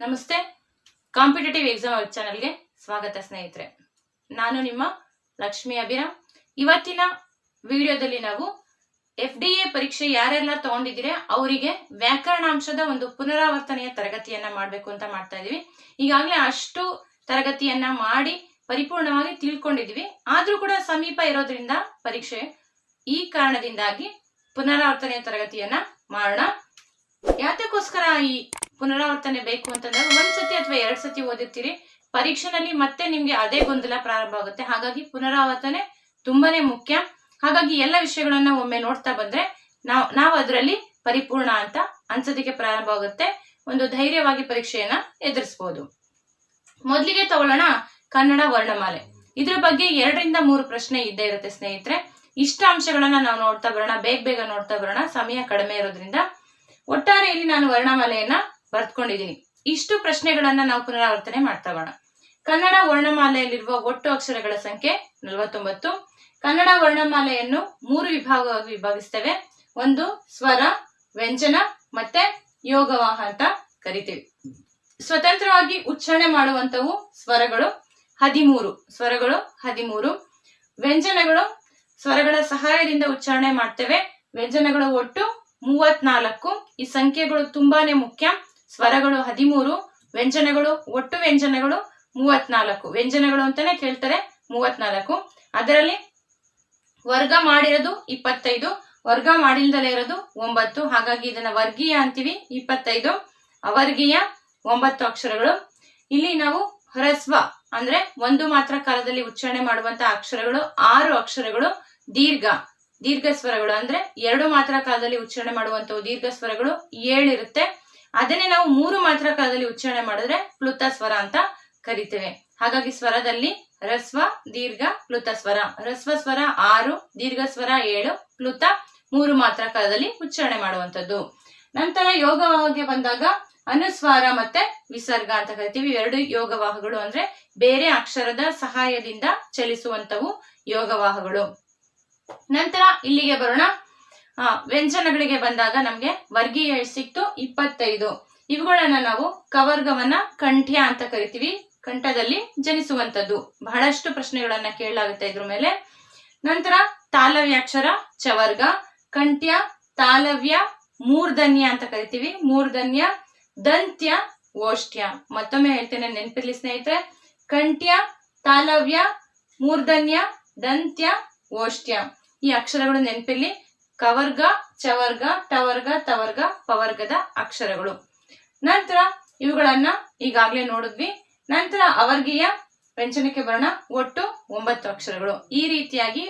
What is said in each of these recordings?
ನಮಸ್ತೆ. Competitive exam ಚಾನಲ್ಗೆ ಸ್ವಾಗತ ಸ್ನೇಹಿತರೆ. ನಾನು ನಿಮ್ಮ ಲಕ್ಷ್ಮಿ ಅಭಿರಾಮ್. ಇವತ್ತಿನ ವಿಡಿಯೋದಲ್ಲಿ ನಾವು ಎಫ್ ಡಿ ಎ ಪರೀಕ್ಷೆ ಯಾರೆಲ್ಲ ತಗೊಂಡಿದ್ದೀರಾ, ಅವರಿಗೆ ವ್ಯಾಕರಣಾಂಶದ ಒಂದು ಪುನರಾವರ್ತನೆಯ ತರಗತಿಯನ್ನ ಮಾಡಬೇಕು ಅಂತ ಮಾಡ್ತಾ ಇದೀವಿ ಈಗಾಗಲೇ ಅಷ್ಟು ತರಗತಿಯನ್ನ ಮಾಡಿ ಪರಿಪೂರ್ಣವಾಗಿ ತಿಳ್ಕೊಂಡಿದೀವಿ ಆದ್ರೂ ಕೂಡ ಸಮೀಪ ಇರೋದ್ರಿಂದ ಪರೀಕ್ಷೆ ಈ ಕಾರಣದಿಂದಾಗಿ ಪುನರಾವರ್ತನೆಯ ತರಗತಿಯನ್ನ ಮಾಡೋಣ. ಯಾತಕ್ಕೋಸ್ಕರ ಈ ಪುನರಾವರ್ತನೆ ಬೇಕು ಅಂತಂದ್ರೆ ಒಂದ್ ಸತಿ ಅಥವಾ ಎರಡ್ ಸತಿ ಓದಿರ್ತೀರಿ ಪರೀಕ್ಷೆನಲ್ಲಿ ಮತ್ತೆ ನಿಮ್ಗೆ ಅದೇ ಗೊಂದಲ ಪ್ರಾರಂಭ ಆಗುತ್ತೆ. ಹಾಗಾಗಿ ಪುನರಾವರ್ತನೆ ತುಂಬಾನೇ ಮುಖ್ಯ. ಹಾಗಾಗಿ ಎಲ್ಲ ವಿಷಯಗಳನ್ನ ಒಮ್ಮೆ ನೋಡ್ತಾ ಬಂದ್ರೆ ನಾವ್ ನಾವ್ ಅದರಲ್ಲಿ ಪರಿಪೂರ್ಣ ಅಂತ ಅನ್ಸೋದಕ್ಕೆ ಪ್ರಾರಂಭ ಆಗುತ್ತೆ. ಒಂದು ಧೈರ್ಯವಾಗಿ ಪರೀಕ್ಷೆಯನ್ನ ಎದುರಿಸಬಹುದು ಮೊದಲಿಗೆ ತಗೊಳ್ಳೋಣ ಕನ್ನಡ ವರ್ಣಮಾಲೆ. ಇದ್ರ ಬಗ್ಗೆ ಎರಡರಿಂದ ಮೂರು ಪ್ರಶ್ನೆ ಇದ್ದೇ ಇರುತ್ತೆ ಸ್ನೇಹಿತರೆ. ಇಷ್ಟ ಅಂಶಗಳನ್ನ ನಾವು ನೋಡ್ತಾ ಬರೋಣ, ಬೇಗ ಬೇಗ ನೋಡ್ತಾ ಬರೋಣ. ಸಮಯ ಕಡಿಮೆ ಇರೋದ್ರಿಂದ. ಒಟ್ಟಾರೆಯಲ್ಲಿ ನಾನು ವರ್ಣಮಾಲೆಯನ್ನ ಬರ್ತ್ಕೊಂಡಿದ್ದೀನಿ ಇಷ್ಟು ಪ್ರಶ್ನೆಗಳನ್ನ ನಾವು ಪುನರಾವರ್ತನೆ ಮಾಡ್ತಾ ಬರೋಣ ಕನ್ನಡ ವರ್ಣಮಾಲೆಯಲ್ಲಿರುವ ಒಟ್ಟು ಅಕ್ಷರಗಳ ಸಂಖ್ಯೆ ನಲವತ್ತೊಂಬತ್ತು. ಕನ್ನಡ ವರ್ಣಮಾಲೆಯನ್ನು ಮೂರು ವಿಭಾಗವಾಗಿ ವಿಭಾಗಿಸ್ತೇವೆ. ಒಂದು, ಸ್ವರ, ವ್ಯಂಜನ ಮತ್ತೆ ಯೋಗವಾಹ ಅಂತ ಕರಿತೀವಿ. ಸ್ವತಂತ್ರವಾಗಿ ಉಚ್ಚಾರಣೆ ಮಾಡುವಂತವು ಸ್ವರಗಳು ಹದಿಮೂರು. ಸ್ವರಗಳು ಹದಿಮೂರು. ವ್ಯಂಜನಗಳು ಸ್ವರಗಳ ಸಹಾಯದಿಂದ ಉಚ್ಚಾರಣೆ ಮಾಡ್ತೇವೆ. ವ್ಯಂಜನಗಳು ಒಟ್ಟು ಮೂವತ್ನಾಲ್ಕು. ಈ ಸಂಖ್ಯೆಗಳು ತುಂಬಾನೇ ಮುಖ್ಯ. ಸ್ವರಗಳು ಹದಿಮೂರು, ವ್ಯಂಜನಗಳು, ಒಟ್ಟು ವ್ಯಂಜನಗಳು ಮೂವತ್ನಾಲ್ಕು. ವ್ಯಂಜನಗಳು ಅಂತಾನೆ ಕೇಳ್ತಾರೆ, ಮೂವತ್ನಾಲ್ಕು. ಅದರಲ್ಲಿ ವರ್ಗ ಮಾಡಿರೋದು ಇಪ್ಪತ್ತೈದು, ವರ್ಗ ಮಾಡಿಲ್ದಲೇ ಇರೋದು ಒಂಬತ್ತು. ಹಾಗಾಗಿ ಇದನ್ನ ವರ್ಗೀಯ ಅಂತೀವಿ, ಇಪ್ಪತ್ತೈದು. ಅವರ್ಗೀಯ ಒಂಬತ್ತು ಅಕ್ಷರಗಳು. ಇಲ್ಲಿ ನಾವು ಹ್ರಸ್ವ ಅಂದ್ರೆ ಒಂದು ಮಾತ್ರ ಕಾಲದಲ್ಲಿ ಉಚ್ಚಾರಣೆ ಮಾಡುವಂತಹ ಅಕ್ಷರಗಳು, ಆರು ಅಕ್ಷರಗಳು, ದೀರ್ಘ. ದೀರ್ಘ ಸ್ವರಗಳು ಅಂದ್ರೆ ಎರಡು ಮಾತ್ರ ಕಾಲದಲ್ಲಿ ಉಚ್ಚಾರಣೆ ಮಾಡುವಂತವು ದೀರ್ಘ ಸ್ವರಗಳು ಏಳಿರುತ್ತೆ. ಅದನ್ನೇ ನಾವು ಮೂರು ಮಾತ್ರ ಕಾಲದಲ್ಲಿ ಉಚ್ಚಾರಣೆ ಮಾಡಿದ್ರೆ ಪ್ಲುತ ಸ್ವರ ಅಂತ ಕರಿತೇವೆ. ಹಾಗಾಗಿ ಸ್ವರದಲ್ಲಿ ರಸ್ವ, ದೀರ್ಘ, ಪ್ಲುತ ಸ್ವರ. ರಸ್ವ ಸ್ವರ ಆರು, ದೀರ್ಘ ಸ್ವರ ಏಳು, ಪ್ಲುತ ಮೂರು ಮಾತ್ರ ಕಾಲದಲ್ಲಿ ಉಚ್ಚಾರಣೆ ಮಾಡುವಂಥದ್ದು. ನಂತರ ಯೋಗವಾಹಕ್ಕೆ ಬಂದಾಗ ಅನುಸ್ವಾರ ಮತ್ತೆ ವಿಸರ್ಗ ಅಂತ ಕರಿತೀವಿ. ಎರಡು ಯೋಗವಾಹಗಳು ಅಂದ್ರೆ ಬೇರೆ ಅಕ್ಷರದ ಸಹಾಯದಿಂದ ಚಲಿಸುವಂತವು ಯೋಗವಾಹಗಳು ನಂತರ ಇಲ್ಲಿಗೆ ಬರೋಣ. ವ್ಯಂಜನಗಳಿಗೆ ಬಂದಾಗ ನಮ್ಗೆ ವರ್ಗೀಯ ಸಿಕ್ತು, ಇಪ್ಪತ್ತೈದು. ಇವುಗಳನ್ನ ನಾವು ಕವರ್ಗವನ್ನ ಕಂಠ್ಯ ಅಂತ ಕರಿತೀವಿ. ಕಂಠದಲ್ಲಿ ಜನಿಸುವಂತದ್ದು ಬಹಳಷ್ಟು ಪ್ರಶ್ನೆಗಳನ್ನ ಕೇಳಲಾಗುತ್ತೆ ಇದ್ರ ಮೇಲೆ. ನಂತರ ತಾಲವ್ಯಾಕ್ಷರ ಚವರ್ಗ, ಕಂಠ್ಯ, ತಾಲವ್ಯ, ಮೂರ್ಧನ್ಯ ಅಂತ ಕರಿತೀವಿ. ಮೂರ್ಧನ್ಯ, ದಂತ್ಯ ಓಷ್ಠ್ಯ ಮತ್ತೊಮ್ಮೆ ಹೇಳ್ತೇನೆ ನೆನಪಿರ್ಲಿ ಸ್ನೇಹಿತರೆ. ಕಂಠ್ಯ, ತಾಲವ್ಯ, ಮೂರ್ಧನ್ಯ, ದಂತ್ಯ ಓಷ್ಠ್ಯ ಈ ಅಕ್ಷರಗಳು ನೆನಪಿರ್ಲಿ. ಕವರ್ಗ, ಚವರ್ಗ, ಟವರ್ಗ, ತವರ್ಗ, ಪವರ್ಗದ ಅಕ್ಷರಗಳು. ನಂತರ ಇವುಗಳನ್ನ ಈಗಾಗ್ಲೇ ನೋಡಿದ್ವಿ. ನಂತರ ಅವರ್ಗೀಯ ವ್ಯಂಜನಕ್ಕೆ ಬರೋಣ. ಒಟ್ಟು ಒಂಬತ್ತು ಅಕ್ಷರಗಳು. ಈ ರೀತಿಯಾಗಿ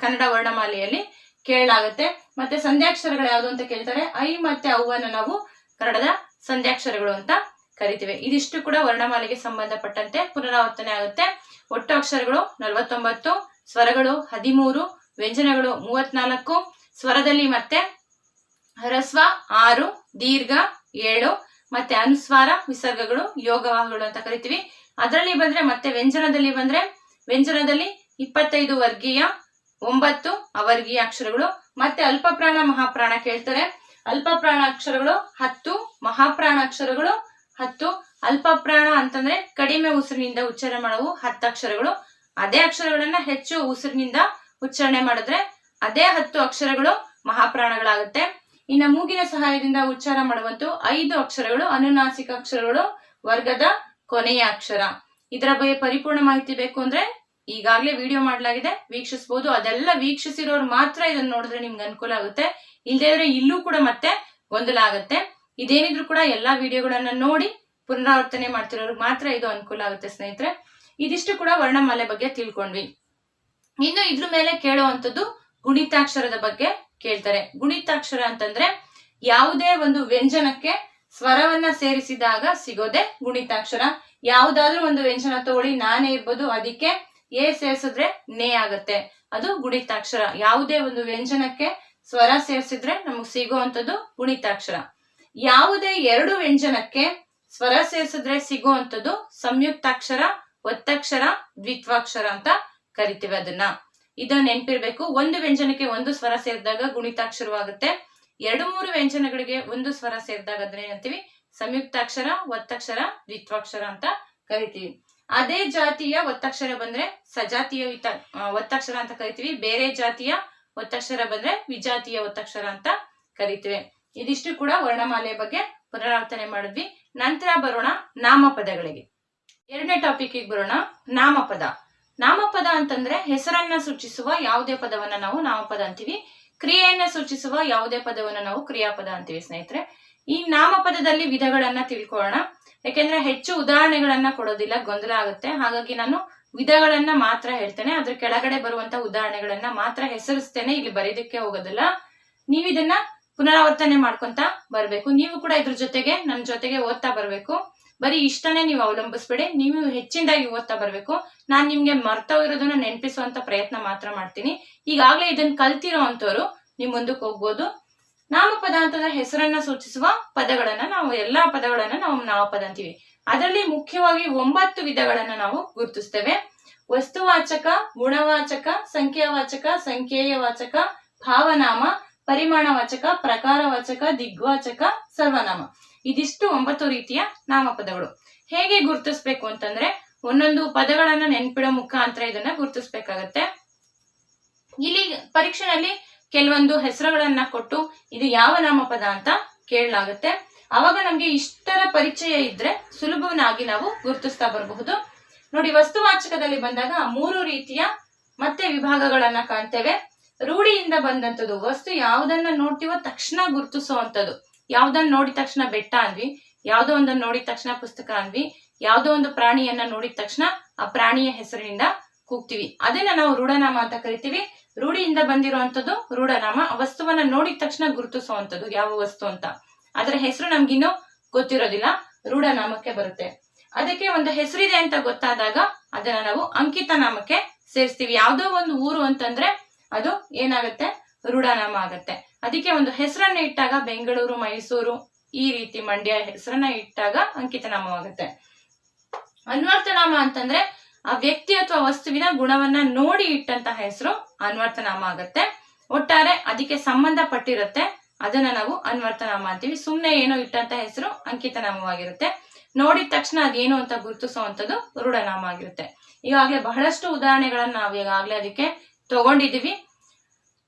ಕನ್ನಡ ವರ್ಣಮಾಲೆಯಲ್ಲಿ ಕೇಳಲಾಗುತ್ತೆ. ಮತ್ತೆ ಸಂಧ್ಯಾಕ್ಷರಗಳು ಯಾವುದು ಅಂತ ಕೇಳ್ತಾರೆ. ಐ ಮತ್ತೆ ಅವನ್ನು ನಾವು ಕನ್ನಡದ ಸಂಧ್ಯಾಕ್ಷರಗಳು ಅಂತ ಕರಿತೀವಿ. ಇದಿಷ್ಟು ಕೂಡ ವರ್ಣಮಾಲೆಗೆ ಸಂಬಂಧಪಟ್ಟಂತೆ ಪುನರಾವರ್ತನೆ ಆಗುತ್ತೆ. ಒಟ್ಟು ಅಕ್ಷರಗಳು ನಲವತ್ತೊಂಬತ್ತು, ಸ್ವರಗಳು ಹದಿಮೂರು, ವ್ಯಂಜನಗಳು ಮೂವತ್ನಾಲ್ಕು ಸ್ವರದಲ್ಲಿ ಮತ್ತೆ ಹರಸ್ವ, ಆರು, ದೀರ್ಘ, ಏಳು, ಮತ್ತೆ ಅನುಸ್ವಾರ ವಿಸರ್ಗಗಳು ಯೋಗವಾಹಗಳು ಅಂತ ಕರಿತೀವಿ. ಅದರಲ್ಲಿ ಬಂದ್ರೆ ಮತ್ತೆ ವ್ಯಂಜನದಲ್ಲಿ ಬಂದ್ರೆ ವ್ಯಂಜನದಲ್ಲಿ ಇಪ್ಪತ್ತೈದು ವರ್ಗೀಯ, ಒಂಬತ್ತು ಅವರ್ಗೀಯ ಅಕ್ಷರಗಳು, ಮತ್ತೆ ಅಲ್ಪಪ್ರಾಣ, ಮಹಾಪ್ರಾಣ ಕೇಳ್ತಾರೆ. ಅಲ್ಪಪ್ರಾಣ ಅಕ್ಷರಗಳು ಹತ್ತು, ಮಹಾಪ್ರಾಣ ಅಕ್ಷರಗಳು ಹತ್ತು. ಅಲ್ಪಪ್ರಾಣ ಅಂತಂದ್ರೆ ಕಡಿಮೆ ಉಸಿರಿನಿಂದ ಉಚ್ಚಾರಣೆ ಮಾಡುವು ಹತ್ತು ಅಕ್ಷರಗಳು. ಅದೇ ಅಕ್ಷರಗಳನ್ನ ಹೆಚ್ಚು ಉಸಿರಿನಿಂದ ಉಚ್ಚಾರಣೆ ಮಾಡಿದ್ರೆ ಅದೇ ಹತ್ತು ಅಕ್ಷರಗಳು ಮಹಾಪ್ರಾಣಗಳಾಗುತ್ತೆ. ಇನ್ನ ಮೂಗಿನ ಸಹಾಯದಿಂದ ಉಚ್ಚಾರ ಮಾಡುವಂತೂ ಐದು ಅಕ್ಷರಗಳು, ಅನುನಾಸಿಕ ಅಕ್ಷರಗಳು, ವರ್ಗದ ಕೊನೆಯ ಅಕ್ಷರ. ಇದರ ಬಗ್ಗೆ ಪರಿಪೂರ್ಣ ಮಾಹಿತಿ ಬೇಕು ಅಂದ್ರೆ ಈಗಾಗಲೇ ವಿಡಿಯೋ ಮಾಡಲಾಗಿದೆ. ವೀಕ್ಷಿಸಬಹುದು ಅದೆಲ್ಲ ವೀಕ್ಷಿಸಿರೋರು ಮಾತ್ರ ಇದನ್ನ ನೋಡಿದ್ರೆ ನಿಮ್ಗೆ ಅನುಕೂಲ ಆಗುತ್ತೆ. ಇಲ್ಲದೇ ಇದ್ರೆ ಇಲ್ಲೂ ಕೂಡ ಮತ್ತೆ ಗೊಂದಲ ಆಗುತ್ತೆ. ಇದೇನಿದ್ರು ಕೂಡ ಎಲ್ಲಾ ವಿಡಿಯೋಗಳನ್ನ ನೋಡಿ ಪುನರಾವರ್ತನೆ ಮಾಡ್ತಿರೋರು ಮಾತ್ರ ಇದು ಅನುಕೂಲ ಆಗುತ್ತೆ ಸ್ನೇಹಿತರೆ. ಇದಿಷ್ಟು ಕೂಡ ವರ್ಣಮಾಲೆ ಬಗ್ಗೆ ತಿಳ್ಕೊಂಡ್ವಿ. ಇನ್ನು ಇದ್ರ ಮೇಲೆ ಕೇಳುವಂತದ್ದು ಗುಣಿತಾಕ್ಷರದ ಬಗ್ಗೆ ಕೇಳ್ತಾರೆ. ಗುಣಿತಾಕ್ಷರ ಅಂತಂದ್ರೆ ಯಾವುದೇ ಒಂದು ವ್ಯಂಜನಕ್ಕೆ ಸ್ವರವನ್ನ ಸೇರಿಸಿದಾಗ ಸಿಗೋದೆ ಗುಣಿತಾಕ್ಷರ. ಯಾವುದಾದ್ರೂ ಒಂದು ವ್ಯಂಜನ ತಗೊಳ್ಳಿ ನಾನೇ ಇರ್ಬೋದು, ಅದಕ್ಕೆ ಎ ಸೇರಿಸಿದ್ರೆ ನೇ ಆಗತ್ತೆ. ಅದು ಗುಣಿತಾಕ್ಷರ. ಯಾವುದೇ ಒಂದು ವ್ಯಂಜನಕ್ಕೆ ಸ್ವರ ಸೇರಿಸಿದ್ರೆ ನಮಗ್ ಸಿಗುವಂತದ್ದು ಗುಣಿತಾಕ್ಷರ. ಯಾವುದೇ ಎರಡು ವ್ಯಂಜನಕ್ಕೆ ಸ್ವರ ಸೇರಿಸಿದ್ರೆ ಸಿಗುವಂತದ್ದು ಸಂಯುಕ್ತಾಕ್ಷರ, ಒತ್ತಕ್ಷರ, ದ್ವಿತ್ವಾಕ್ಷರ ಅಂತ ಕರಿತೀವಿ ಅದನ್ನ. ಇದನ್ನ ನೆನ್ಪಿರ್ಬೇಕು. ಒಂದು ವ್ಯಂಜನಕ್ಕೆ ಒಂದು ಸ್ವರ ಸೇರಿದಾಗ ಗುಣಿತಾಕ್ಷರವಾಗುತ್ತೆ ಎರಡು ಮೂರು ವ್ಯಂಜನಗಳಿಗೆ ಒಂದು ಸ್ವರ ಸೇರಿದಾಗ ಅದನ್ನ ಏನಂತೀವಿ ಸಂಯುಕ್ತಾಕ್ಷರ, ಒತ್ತಕ್ಷರ, ದ್ವಿತ್ವಾಕ್ಷರ ಅಂತ ಕರಿತೀವಿ. ಅದೇ ಜಾತಿಯ ಒತ್ತಕ್ಷರ ಬಂದ್ರೆ ಸಜಾತಿಯ ಒತ್ತಕ್ಷರ ಅಂತ ಕರಿತೀವಿ. ಬೇರೆ ಜಾತಿಯ ಒತ್ತಕ್ಷರ ಬಂದ್ರೆ ವಿಜಾತಿಯ ಒತ್ತಕ್ಷರ ಅಂತ ಕರಿತೀವಿ. ಇದಿಷ್ಟು ಕೂಡ ವರ್ಣಮಾಲೆಯ ಬಗ್ಗೆ ಪುನರಾವರ್ತನೆ ಮಾಡಿದ್ವಿ. ನಂತರ ಬರೋಣ ನಾಮಪದಗಳಿಗೆ. ಎರಡನೇ ಟಾಪಿಕ್ ಬರೋಣ ನಾಮಪದ. ನಾಮಪದ ಅಂತಂದ್ರೆ ಹೆಸರನ್ನ ಸೂಚಿಸುವ ಯಾವುದೇ ಪದವನ್ನ ನಾವು ನಾಮಪದ ಅಂತೀವಿ. ಕ್ರಿಯೆಯನ್ನ ಸೂಚಿಸುವ ಯಾವುದೇ ಪದವನ್ನ ನಾವು ಕ್ರಿಯಾಪದ ಅಂತೀವಿ ಸ್ನೇಹಿತರೆ. ಈ ನಾಮಪದದಲ್ಲಿ ವಿಧಗಳನ್ನ ತಿಳ್ಕೊಳ್ಳೋಣ. ಯಾಕೆಂದ್ರೆ ಹೆಚ್ಚು ಉದಾಹರಣೆಗಳನ್ನ ಕೊಡೋದಿಲ್ಲ, ಗೊಂದಲ ಆಗುತ್ತೆ. ಹಾಗಾಗಿ ನಾನು ವಿಧಗಳನ್ನ ಮಾತ್ರ ಹೇಳ್ತೇನೆ. ಅದ್ರ ಕೆಳಗಡೆ ಬರುವಂತ ಉದಾಹರಣೆಗಳನ್ನ ಮಾತ್ರ ಹೆಸರಿಸ್ತೇನೆ. ಇಲ್ಲಿ ಬರೀದಕ್ಕೆ ಹೋಗೋದಿಲ್ಲ. ನೀವು ಇದನ್ನ ಪುನರಾವರ್ತನೆ ಮಾಡ್ಕೊಂತ ಬರ್ಬೇಕು. ನೀವು ಕೂಡ ಇದ್ರ ಜೊತೆಗೆ ನನ್ನ ಜೊತೆಗೆ ಓದ್ತಾ ಬರ್ಬೇಕು. ಬರೀ ಇಷ್ಟನೇ ನೀವು ಅವಲಂಬಿಸ್ಬೇಡಿ, ನೀವು ಹೆಚ್ಚಿನದಾಗಿ ಓದ್ತಾ ಬರ್ಬೇಕು. ನಾನ್ ನಿಮ್ಗೆ ಇರೋದನ್ನ ನೆನಪಿಸುವಂತ ಪ್ರಯತ್ನ ಮಾತ್ರ ಮಾಡ್ತೀನಿ. ಈಗಾಗಲೇ ಇದನ್ನ ಕಲ್ತಿರೋ ಅಂತವ್ರು ನೀವು ಮುಂದಕ್ಕೆ ಹೋಗ್ಬೋದು. ನಾಮಪದ ಅಂತಂದ್ರೆ ಹೆಸರನ್ನ ಸೂಚಿಸುವ ಪದಗಳನ್ನ ನಾವು, ಎಲ್ಲಾ ಪದಗಳನ್ನ ನಾವು ನಾಮಪದ ಅಂತೀವಿ. ಅದರಲ್ಲಿ ಮುಖ್ಯವಾಗಿ ಒಂಬತ್ತು ವಿಧಗಳನ್ನ ನಾವು ಗುರುತಿಸ್ತೇವೆ. ವಸ್ತುವಾಚಕ, ಗುಣವಾಚಕ, ಸಂಖ್ಯಾವಾಚಕ ಸಂಖ್ಯೇಯವಾಚಕ ಭಾವನಾಮ, ಪರಿಮಾಣವಾಚಕ, ಪ್ರಕಾರವಾಚಕ, ದಿಗ್ವಾಚಕ, ಸರ್ವನಾಮ. ಇದಿಷ್ಟು ಒಂಬತ್ತು ರೀತಿಯ ನಾಮಪದಗಳು. ಹೇಗೆ ಗುರುತಿಸ್ಬೇಕು ಅಂತಂದ್ರೆ, ಒಂದೊಂದು ಪದಗಳನ್ನ ನೆನ್ಪಿಡೋ ಮುಖಾಂತರ ಇದನ್ನ ಗುರುತಿಸ್ಬೇಕಾಗತ್ತೆ. ಇಲ್ಲಿ ಪರೀಕ್ಷೆನಲ್ಲಿ ಕೆಲವೊಂದು ಹೆಸರುಗಳನ್ನ ಕೊಟ್ಟು ಇದು ಯಾವ ನಾಮಪದ ಅಂತ ಕೇಳಲಾಗುತ್ತೆ. ಅವಾಗ ನಮ್ಗೆ ಇಷ್ಟರ ಪರಿಚಯ ಇದ್ರೆ ಸುಲಭವನ್ನಾಗಿ ನಾವು ಗುರುತಿಸ್ತಾ ಬರಬಹುದು. ನೋಡಿ, ವಸ್ತುವಾಚಕದಲ್ಲಿ ಬಂದಾಗ ಮೂರು ರೀತಿಯ ಮತ್ತೆ ವಿಭಾಗಗಳನ್ನ ಕಾಣ್ತೇವೆ. ರೂಢಿಯಿಂದ ಬಂದಂತದ್ದು ವಸ್ತು ಯಾವುದನ್ನ ನೋಡ್ತೀವೋ ತಕ್ಷಣ ಗುರುತಿಸುವಂತದ್ದು ಯಾವ್ದನ್ನ ನೋಡಿದ ತಕ್ಷಣ ಬೆಟ್ಟ ಅಂದ್ವಿ ಯಾವ್ದೋ ಒಂದನ್ನ ನೋಡಿದ ತಕ್ಷಣ ಪುಸ್ತಕ ಅಂದ್ವಿ ಯಾವ್ದೋ ಒಂದು ಪ್ರಾಣಿಯನ್ನ ನೋಡಿದ ತಕ್ಷಣ ಆ ಪ್ರಾಣಿಯ ಹೆಸರಿನಿಂದ ಕೂಗ್ತೀವಿ. ಅದನ್ನ ನಾವು ರೂಢನಾಮ ಅಂತ ಕರಿತೀವಿ. ರೂಢಿಯಿಂದ ಬಂದಿರುವಂತದ್ದು ರೂಢನಾಮ. ವಸ್ತುವನ್ನ ನೋಡಿದ ತಕ್ಷಣ ಗುರುತಿಸುವಂತದ್ದು ಯಾವ ವಸ್ತು ಅಂತ. ಅದರ ಹೆಸರು ನಮ್ಗಿನ್ನೂ ಗೊತ್ತಿರೋದಿಲ್ಲ. ರೂಢನಾಮಕ್ಕೆ ಬರುತ್ತೆ. ಅದಕ್ಕೆ ಒಂದು ಹೆಸರಿದೆ ಅಂತ ಗೊತ್ತಾದಾಗ ಅದನ್ನ ನಾವು ಅಂಕಿತ ನಾಮಕ್ಕೆ ಸೇರಿಸ್ತೀವಿ. ಯಾವ್ದೋ ಒಂದು ಊರು ಅಂತಂದ್ರೆ ಅದು ಏನಾಗುತ್ತೆ? ರೂಢನಾಮ ಆಗತ್ತೆ ಅದಕ್ಕೆ ಒಂದು ಹೆಸರನ್ನ ಇಟ್ಟಾಗ ಬೆಂಗಳೂರು, ಮೈಸೂರು ಈ ರೀತಿ ಮಂಡ್ಯ ಹೆಸರನ್ನ ಇಟ್ಟಾಗ ಅಂಕಿತ ನಾಮವಾಗುತ್ತೆ ಅನ್ವರ್ಥನಾಮ ಅಂತಂದ್ರೆ ಆ ವ್ಯಕ್ತಿ ಅಥವಾ ವಸ್ತುವಿನ ಗುಣವನ್ನ ನೋಡಿ ಇಟ್ಟಂತಹ ಹೆಸರು ಅನ್ವರ್ಥನಾಮ ಆಗತ್ತೆ. ಒಟ್ಟಾರೆ ಅದಕ್ಕೆ ಸಂಬಂಧಪಟ್ಟಿರುತ್ತೆ. ಅದನ್ನ ನಾವು ಅನ್ವರ್ಥನಾಮ ಅಂತೀವಿ. ಸುಮ್ನೆ ಏನೋ ಇಟ್ಟಂತ ಹೆಸರು ಅಂಕಿತ ನಾಮವಾಗಿರುತ್ತೆ ನೋಡಿದ ತಕ್ಷಣ ಅದೇನು ಅಂತ ಗುರುತಿಸುವಂತದ್ದು ರೂಢನಾಮ ಆಗಿರುತ್ತೆ. ಈಗಾಗಲೇ ಬಹಳಷ್ಟು ಉದಾಹರಣೆಗಳನ್ನ ನಾವು ಈಗಾಗಲೇ ಅದಕ್ಕೆ ತಗೊಂಡಿದೀವಿ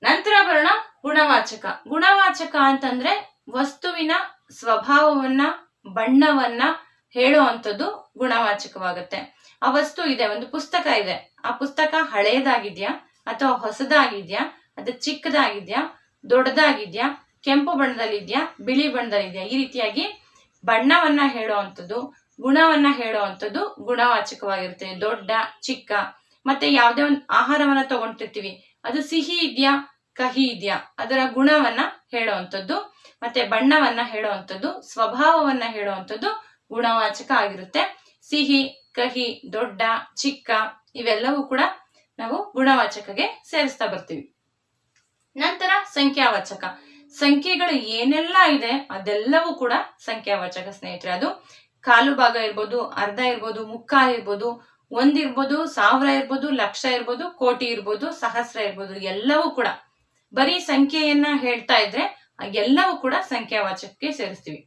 ನಂತರ ಬರೋಣ ಗುಣವಾಚಕ. ಗುಣವಾಚಕ ಅಂತಂದ್ರೆ ವಸ್ತುವಿನ ಸ್ವಭಾವವನ್ನ, ಬಣ್ಣವನ್ನ ಹೇಳುವಂಥದ್ದು ಗುಣವಾಚಕವಾಗುತ್ತೆ. ಆ ವಸ್ತು ಇದೆ, ಒಂದು ಪುಸ್ತಕ ಇದೆ. ಆ ಪುಸ್ತಕ ಹಳೆಯದಾಗಿದ್ಯಾ ಅಥವಾ ಹೊಸದಾಗಿದ್ಯಾ? ಅದು ಚಿಕ್ಕದಾಗಿದ್ಯಾ? ದೊಡ್ಡದಾಗಿದ್ಯಾ? ಕೆಂಪು ಬಣ್ಣದಲ್ಲಿದ್ಯಾ? ಬಿಳಿ ಬಣ್ಣದಲ್ಲಿದ್ಯಾ? ಈ ರೀತಿಯಾಗಿ ಬಣ್ಣವನ್ನ ಹೇಳುವಂಥದ್ದು, ಗುಣವನ್ನ ಹೇಳುವಂಥದ್ದು ಗುಣವಾಚಕವಾಗಿರುತ್ತೆ. ದೊಡ್ಡ, ಚಿಕ್ಕ, ಮತ್ತೆ ಯಾವುದೇ ಒಂದು ಆಹಾರವನ್ನ ತಗೊಂಡಿರ್ತೀವಿ. ಅದು ಸಿಹಿ ಇದೆಯಾ, ಕಹಿ ಇದೆಯಾ? ಅದರ ಗುಣವನ್ನ ಹೇಳುವಂಥದ್ದು. ಮತ್ತೆ ಬಣ್ಣವನ್ನ ಹೇಳುವಂಥದ್ದು, ಸ್ವಭಾವವನ್ನ ಹೇಳುವಂಥದ್ದು ಗುಣವಾಚಕ ಆಗಿರುತ್ತೆ. ಸಿಹಿ, ಕಹಿ, ದೊಡ್ಡ, ಚಿಕ್ಕ, ಇವೆಲ್ಲವೂ ಕೂಡ ನಾವು ಗುಣವಾಚಕಗೆ ಸೇರಿಸ್ತಾ ಬರ್ತೀವಿ. ನಂತರ ಸಂಖ್ಯಾವಾಚಕ. ಸಂಖ್ಯೆಗಳು ಏನೆಲ್ಲ ಇದೆ, ಅದೆಲ್ಲವೂ ಕೂಡ ಸಂಖ್ಯಾವಾಚಕ ಸ್ನೇಹಿತರೆ. ಅದು ಕಾಲು ಭಾಗ ಇರ್ಬೋದು, ಅರ್ಧ ಇರ್ಬೋದು, ಮುಕ್ಕಾಲು ಇರ್ಬೋದು ಒಂದಿರ್ಬೋದು ಸಾವಿರ ಇರ್ಬೋದು, ಲಕ್ಷ ಇರ್ಬೋದು, ಕೋಟಿ ಇರ್ಬೋದು, ಸಹಸ್ರ ಇರ್ಬೋದು, ಎಲ್ಲವೂ ಕೂಡ. ಬರೀ ಸಂಖ್ಯೆಯನ್ನ ಹೇಳ್ತಾ ಇದ್ರೆ ಎಲ್ಲವೂ ಕೂಡ ಸಂಖ್ಯಾವಾಚಕಕ್ಕೆ ಸೇರಿಸ್ತೀವಿ.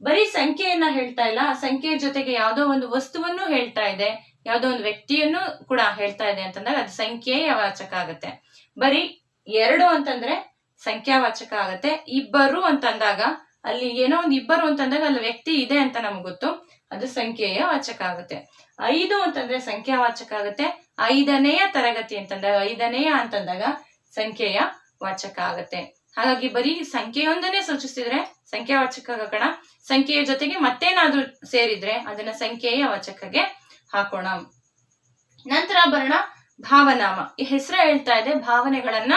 ಬರೀ ಸಂಖ್ಯೆಯನ್ನ ಹೇಳ್ತಾ ಇಲ್ಲ, ಆ ಸಂಖ್ಯೆಯ ಜೊತೆಗೆ ಯಾವ್ದೋ ಒಂದು ವಸ್ತುವನ್ನು ಹೇಳ್ತಾ ಇದೆ, ಯಾವ್ದೋ ಒಂದು ವ್ಯಕ್ತಿಯನ್ನು ಕೂಡ ಹೇಳ್ತಾ ಇದೆ ಅಂತಂದಾಗ ಅದು ಸಂಖ್ಯೆಯ ವಾಚಕ ಆಗುತ್ತೆ. ಬರೀ ಎರಡು ಅಂತಂದ್ರೆ ಸಂಖ್ಯಾವಾಚಕ ಆಗತ್ತೆ. ಇಬ್ಬರು ಅಂತಂದಾಗ, ಅಲ್ಲಿ ಏನೋ ಒಂದು ಇಬ್ಬರು ಅಂತಂದಾಗ ಅಲ್ಲಿ ವ್ಯಕ್ತಿ ಇದೆ ಅಂತ ನಮ್ಗೆ ಗೊತ್ತು, ಅದು ಸಂಖ್ಯೆಯ ವಾಚಕ ಆಗುತ್ತೆ. ಐದು ಅಂತಂದ್ರೆ ಸಂಖ್ಯಾವಾಚಕ ಆಗುತ್ತೆ ಐದನೆಯ ತರಗತಿ ಅಂತಂದಾಗ, ಐದನೆಯ ಅಂತಂದಾಗ ಸಂಖ್ಯೆಯ ವಾಚಕ ಆಗುತ್ತೆ. ಹಾಗಾಗಿ ಬರೀ ಸಂಖ್ಯೆಯೊಂದನ್ನೇ ಸೂಚಿಸಿದ್ರೆ ಸಂಖ್ಯಾವಾಚಕ ಕಣ ಸಂಖ್ಯೆಯ ಜೊತೆಗೆ ಮತ್ತೇನಾದ್ರೂ ಸೇರಿದ್ರೆ ಅದನ್ನ ಸಂಖ್ಯೆಯ ವಾಚಕಗೆ ಹಾಕೋಣ. ನಂತರ ಬರೋಣ ಭಾವನಾಮ. ಈ ಹೆಸರು ಹೇಳ್ತಾ ಇದೆ, ಭಾವನೆಗಳನ್ನ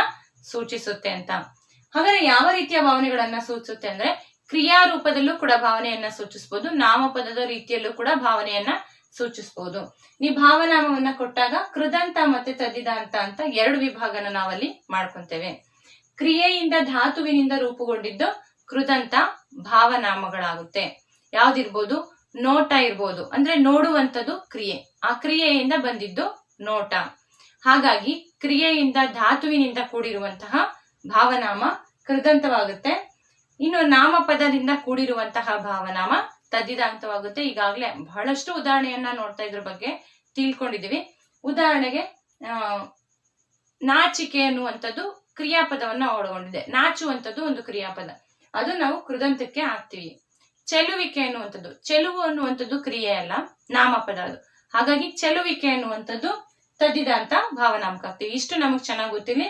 ಸೂಚಿಸುತ್ತೆ ಅಂತ. ಹಾಗಾದ್ರೆ ಯಾವ ರೀತಿಯ ಭಾವನೆಗಳನ್ನ ಸೂಚಿಸುತ್ತೆ ಅಂದ್ರೆ ಕ್ರಿಯಾ ರೂಪದಲ್ಲೂ ಕೂಡ ಭಾವನೆಯನ್ನ ಸೂಚಿಸಬಹುದು ನಾಮಪದದ ರೀತಿಯಲ್ಲೂ ಕೂಡ ಭಾವನೆಯನ್ನ ಸೂಚಿಸಬಹುದು ಈ ಭಾವನಾಮವನ್ನ ಕೊಟ್ಟಾಗ ಕೃದಂತ ಮತ್ತೆ ತದ್ದಿದಾಂತ ಅಂತ ಎರಡು ವಿಭಾಗನ ನಾವಲ್ಲಿ ಮಾಡ್ಕೊಂತೇವೆ. ಕ್ರಿಯೆಯಿಂದ ಧಾತುವಿನಿಂದ ರೂಪುಗೊಂಡಿದ್ದು ಕೃದಂತ ಭಾವನಾಮಗಳಾಗುತ್ತೆ. ಯಾವ್ದಿರ್ಬೋದು? ನೋಟ ಇರ್ಬೋದು. ಅಂದ್ರೆ ನೋಡುವಂಥದ್ದು ಕ್ರಿಯೆ. ಆ ಕ್ರಿಯೆಯಿಂದ ಬಂದಿದ್ದು ನೋಟ. ಹಾಗಾಗಿ ಕ್ರಿಯೆಯಿಂದ ಧಾತುವಿನಿಂದ ಕೂಡಿರುವಂತಹ ಭಾವನಾಮ ಕೃದಂತವಾಗುತ್ತೆ. ಇನ್ನು ನಾಮಪದದಿಂದ ಕೂಡಿರುವಂತಹ ಭಾವನಾಮ ತದ್ದಿದಾಂತವಾಗುತ್ತೆ. ಈಗಾಗಲೇ ಬಹಳಷ್ಟು ಉದಾಹರಣೆಯನ್ನ ನೋಡ್ತಾ ಇದ್ರ ಬಗ್ಗೆ ತಿಳ್ಕೊಂಡಿದೀವಿ. ಉದಾಹರಣೆಗೆ ನಾಚಿಕೆ ಅನ್ನುವಂಥದ್ದು ಕ್ರಿಯಾಪದವನ್ನ ಒಳಗೊಂಡಿದೆ. ನಾಚುವಂಥದ್ದು ಒಂದು ಕ್ರಿಯಾಪದ. ಅದು ನಾವು ಕೃದಂತಕ್ಕೆ ಹಾಕ್ತಿವಿ. ಚೆಲುವಿಕೆ ಅನ್ನುವಂಥದ್ದು. ಚೆಲುವು ಅನ್ನುವಂಥದ್ದು ಕ್ರಿಯೆ ಅಲ್ಲ, ನಾಮಪದ ಅದು. ಹಾಗಾಗಿ ಚೆಲುವಿಕೆ ಅನ್ನುವಂಥದ್ದು ತದ್ದಿದಾಂತ ಭಾವನಾಮಕ ಆಗ್ತೀವಿ ಇಷ್ಟು ನಮಗ್ ಚೆನ್ನಾಗಿ ಗೊತ್ತಿಲ್ಲ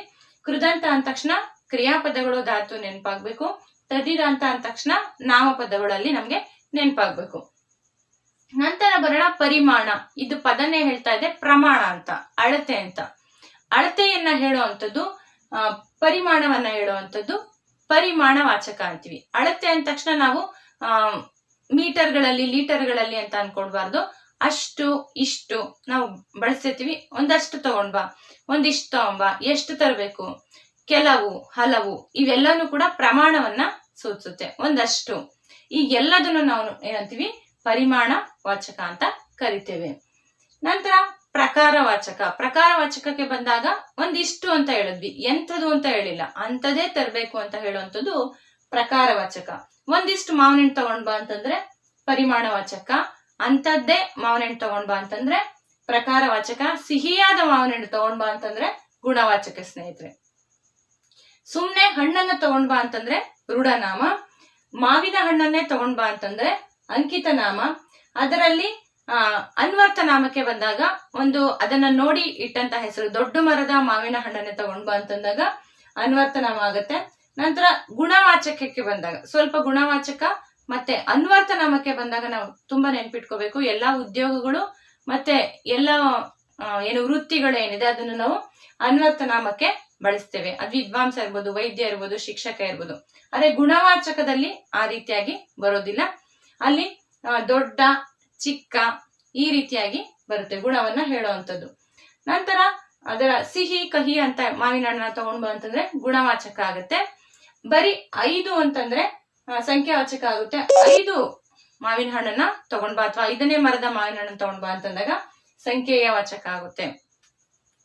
ಕೃದಂತ ಅಂದ ತಕ್ಷಣ ಕ್ರಿಯಾಪದಗಳು ಧಾತು ನೆನಪಾಗ್ಬೇಕು. ತದ್ದಿದಾಂತ ಅಂದ ತಕ್ಷಣ ನಾಮಪದಗಳಲ್ಲಿ ನಮ್ಗೆ ನೆನಪಾಗ್ಬೇಕು. ನಂತರ ಬರೋಣ ಪರಿಮಾಣ. ಇದು ಪದನೇ ಹೇಳ್ತಾ ಇದೆ ಪ್ರಮಾಣ ಅಂತ, ಅಳತೆ ಅಂತ. ಅಳತೆಯನ್ನ ಹೇಳುವಂಥದ್ದು ಪರಿಮಾಣವನ್ನ ಹೇಳುವಂಥದ್ದು ಪರಿಮಾಣ ವಾಚಕ ಅಂತೀವಿ. ಅಳತೆ ಅಂದ ತಕ್ಷಣ ನಾವು, ಆ, ಮೀಟರ್ಗಳಲ್ಲಿ, ಲೀಟರ್ಗಳಲ್ಲಿ ಅಂತ ಅನ್ಕೊಡ್ಬಾರ್ದು ಅಷ್ಟು, ಇಷ್ಟು ನಾವು ಬಳಸ್ತಿರ್ತೀವಿ. ಒಂದಷ್ಟು ತಗೊಂಡ್ಬಾ ಒಂದಿಷ್ಟು ತಗೊಂಬಾ ಎಷ್ಟು ತರಬೇಕು, ಕೆಲವು, ಹಲವು, ಇವೆಲ್ಲನೂ ಕೂಡ ಪ್ರಮಾಣವನ್ನ ಸೂಚಿಸುತ್ತೆ. ಒಂದಷ್ಟು. ಈ ಎಲ್ಲದನ್ನು ನಾವು ಏನಂತೀವಿ ಪರಿಮಾಣ ವಾಚಕ ಅಂತ ಕರಿತೇವೆ. ನಂತರ ಪ್ರಕಾರ ವಾಚಕ. ಪ್ರಕಾರ ವಾಚಕಕ್ಕೆ ಬಂದಾಗ ಒಂದಿಷ್ಟು ಅಂತ ಹೇಳಿದ್ವಿ. ಎಂಥದ್ದು ಅಂತ ಹೇಳಿಲ್ಲ. ಅಂಥದೇ ತರಬೇಕು ಅಂತ ಹೇಳುವಂಥದ್ದು ಪ್ರಕಾರ ವಾಚಕ. ಒಂದಿಷ್ಟು ಮಾವಿನ ತಗೊಂಡ್ ಬಾ ಅಂತಂದ್ರೆ ಪರಿಮಾಣ ವಾಚಕ. ಅಂಥದ್ದೇ ಮಾವಿನ ತಗೊಂಡ್ ಬಾ ಅಂತಂದ್ರೆ ಪ್ರಕಾರ ವಾಚಕ. ಸಿಹಿಯಾದ ಮಾವಿನ ತಗೊಂಡ್ ಬಾ ಅಂತಂದ್ರೆ ಗುಣವಾಚಕ ಸ್ನೇಹಿತರೆ. ಸುಮ್ನೆ ಹಣ್ಣನ್ನು ತಗೊಂಡ್ ಬಾ ಅಂತಂದ್ರೆ ರೂಢನಾಮ. ಮಾವಿನ ಹಣ್ಣನ್ನೇ ತಗೊಂಡ್ ಬಾ ಅಂತಂದ್ರೆ ಅಂಕಿತ ನಾಮ. ಅದರಲ್ಲಿ, ಆ, ಅನ್ವರ್ಥ ನಾಮಕ್ಕೆ ಬಂದಾಗ ಒಂದು ಅದನ್ನ ನೋಡಿ ಇಟ್ಟಂತ ಹೆಸರು, ದೊಡ್ಡ ಮರದ ಮಾವಿನ ಹಣ್ಣನ್ನೇ ತಗೊಂಡ್ ಬಾ ಅಂತಂದಾಗ ಅನ್ವರ್ಥ ನಾಮ ಆಗತ್ತೆ. ನಂತರ ಗುಣವಾಚಕಕ್ಕೆ ಬಂದಾಗ, ಸ್ವಲ್ಪ ಗುಣವಾಚಕ ಮತ್ತೆ ಅನ್ವರ್ಥ ನಾಮಕ್ಕೆ ಬಂದಾಗ ನಾವು ತುಂಬಾ ನೆನ್ಪಿಟ್ಕೋಬೇಕು. ಎಲ್ಲಾ ಉದ್ಯೋಗಗಳು ಮತ್ತೆ ಎಲ್ಲ ಏನು ವೃತ್ತಿಗಳು ಏನಿದೆ ಅದನ್ನು ನಾವು ಅನ್ವರ್ಥ ನಾಮಕ್ಕೆ ಬಳಸ್ತೇವೆ. ಅದು ವಿದ್ವಾಂಸ ಇರ್ಬೋದು, ವೈದ್ಯ ಇರ್ಬೋದು, ಶಿಕ್ಷಕ ಇರ್ಬೋದು. ಆದರೆ ಗುಣವಾಚಕದಲ್ಲಿ ಆ ರೀತಿಯಾಗಿ ಬರೋದಿಲ್ಲ. ಅಲ್ಲಿ ದೊಡ್ಡ, ಚಿಕ್ಕ ಈ ರೀತಿಯಾಗಿ ಬರುತ್ತೆ ಗುಣವನ್ನ ಹೇಳುವಂಥದ್ದು. ನಂತರ ಅದರ ಸಿಹಿ, ಕಹಿ ಅಂತ ಮಾವಿನ ಹಣ್ಣನ್ನ ತಗೊಂಡ್ ಅಂತಂದ್ರೆ ಗುಣವಾಚಕ ಆಗುತ್ತೆ. ಬರೀ ಐದು ಅಂತಂದ್ರೆ ಸಂಖ್ಯಾವಾಚಕ ಆಗುತ್ತೆ. ಐದು ಮಾವಿನ ಹಣ್ಣನ್ನ ತಗೊಂಡ್ಬಾ ಅಥವಾ ಐದನೇ ಮರದ ಮಾವಿನ ಹಣ್ಣನ್ನ ತಗೊಂಡ್ಬಾ ಅಂತಂದಾಗ ಸಂಖ್ಯೆಯ ವಾಚಕ ಆಗುತ್ತೆ.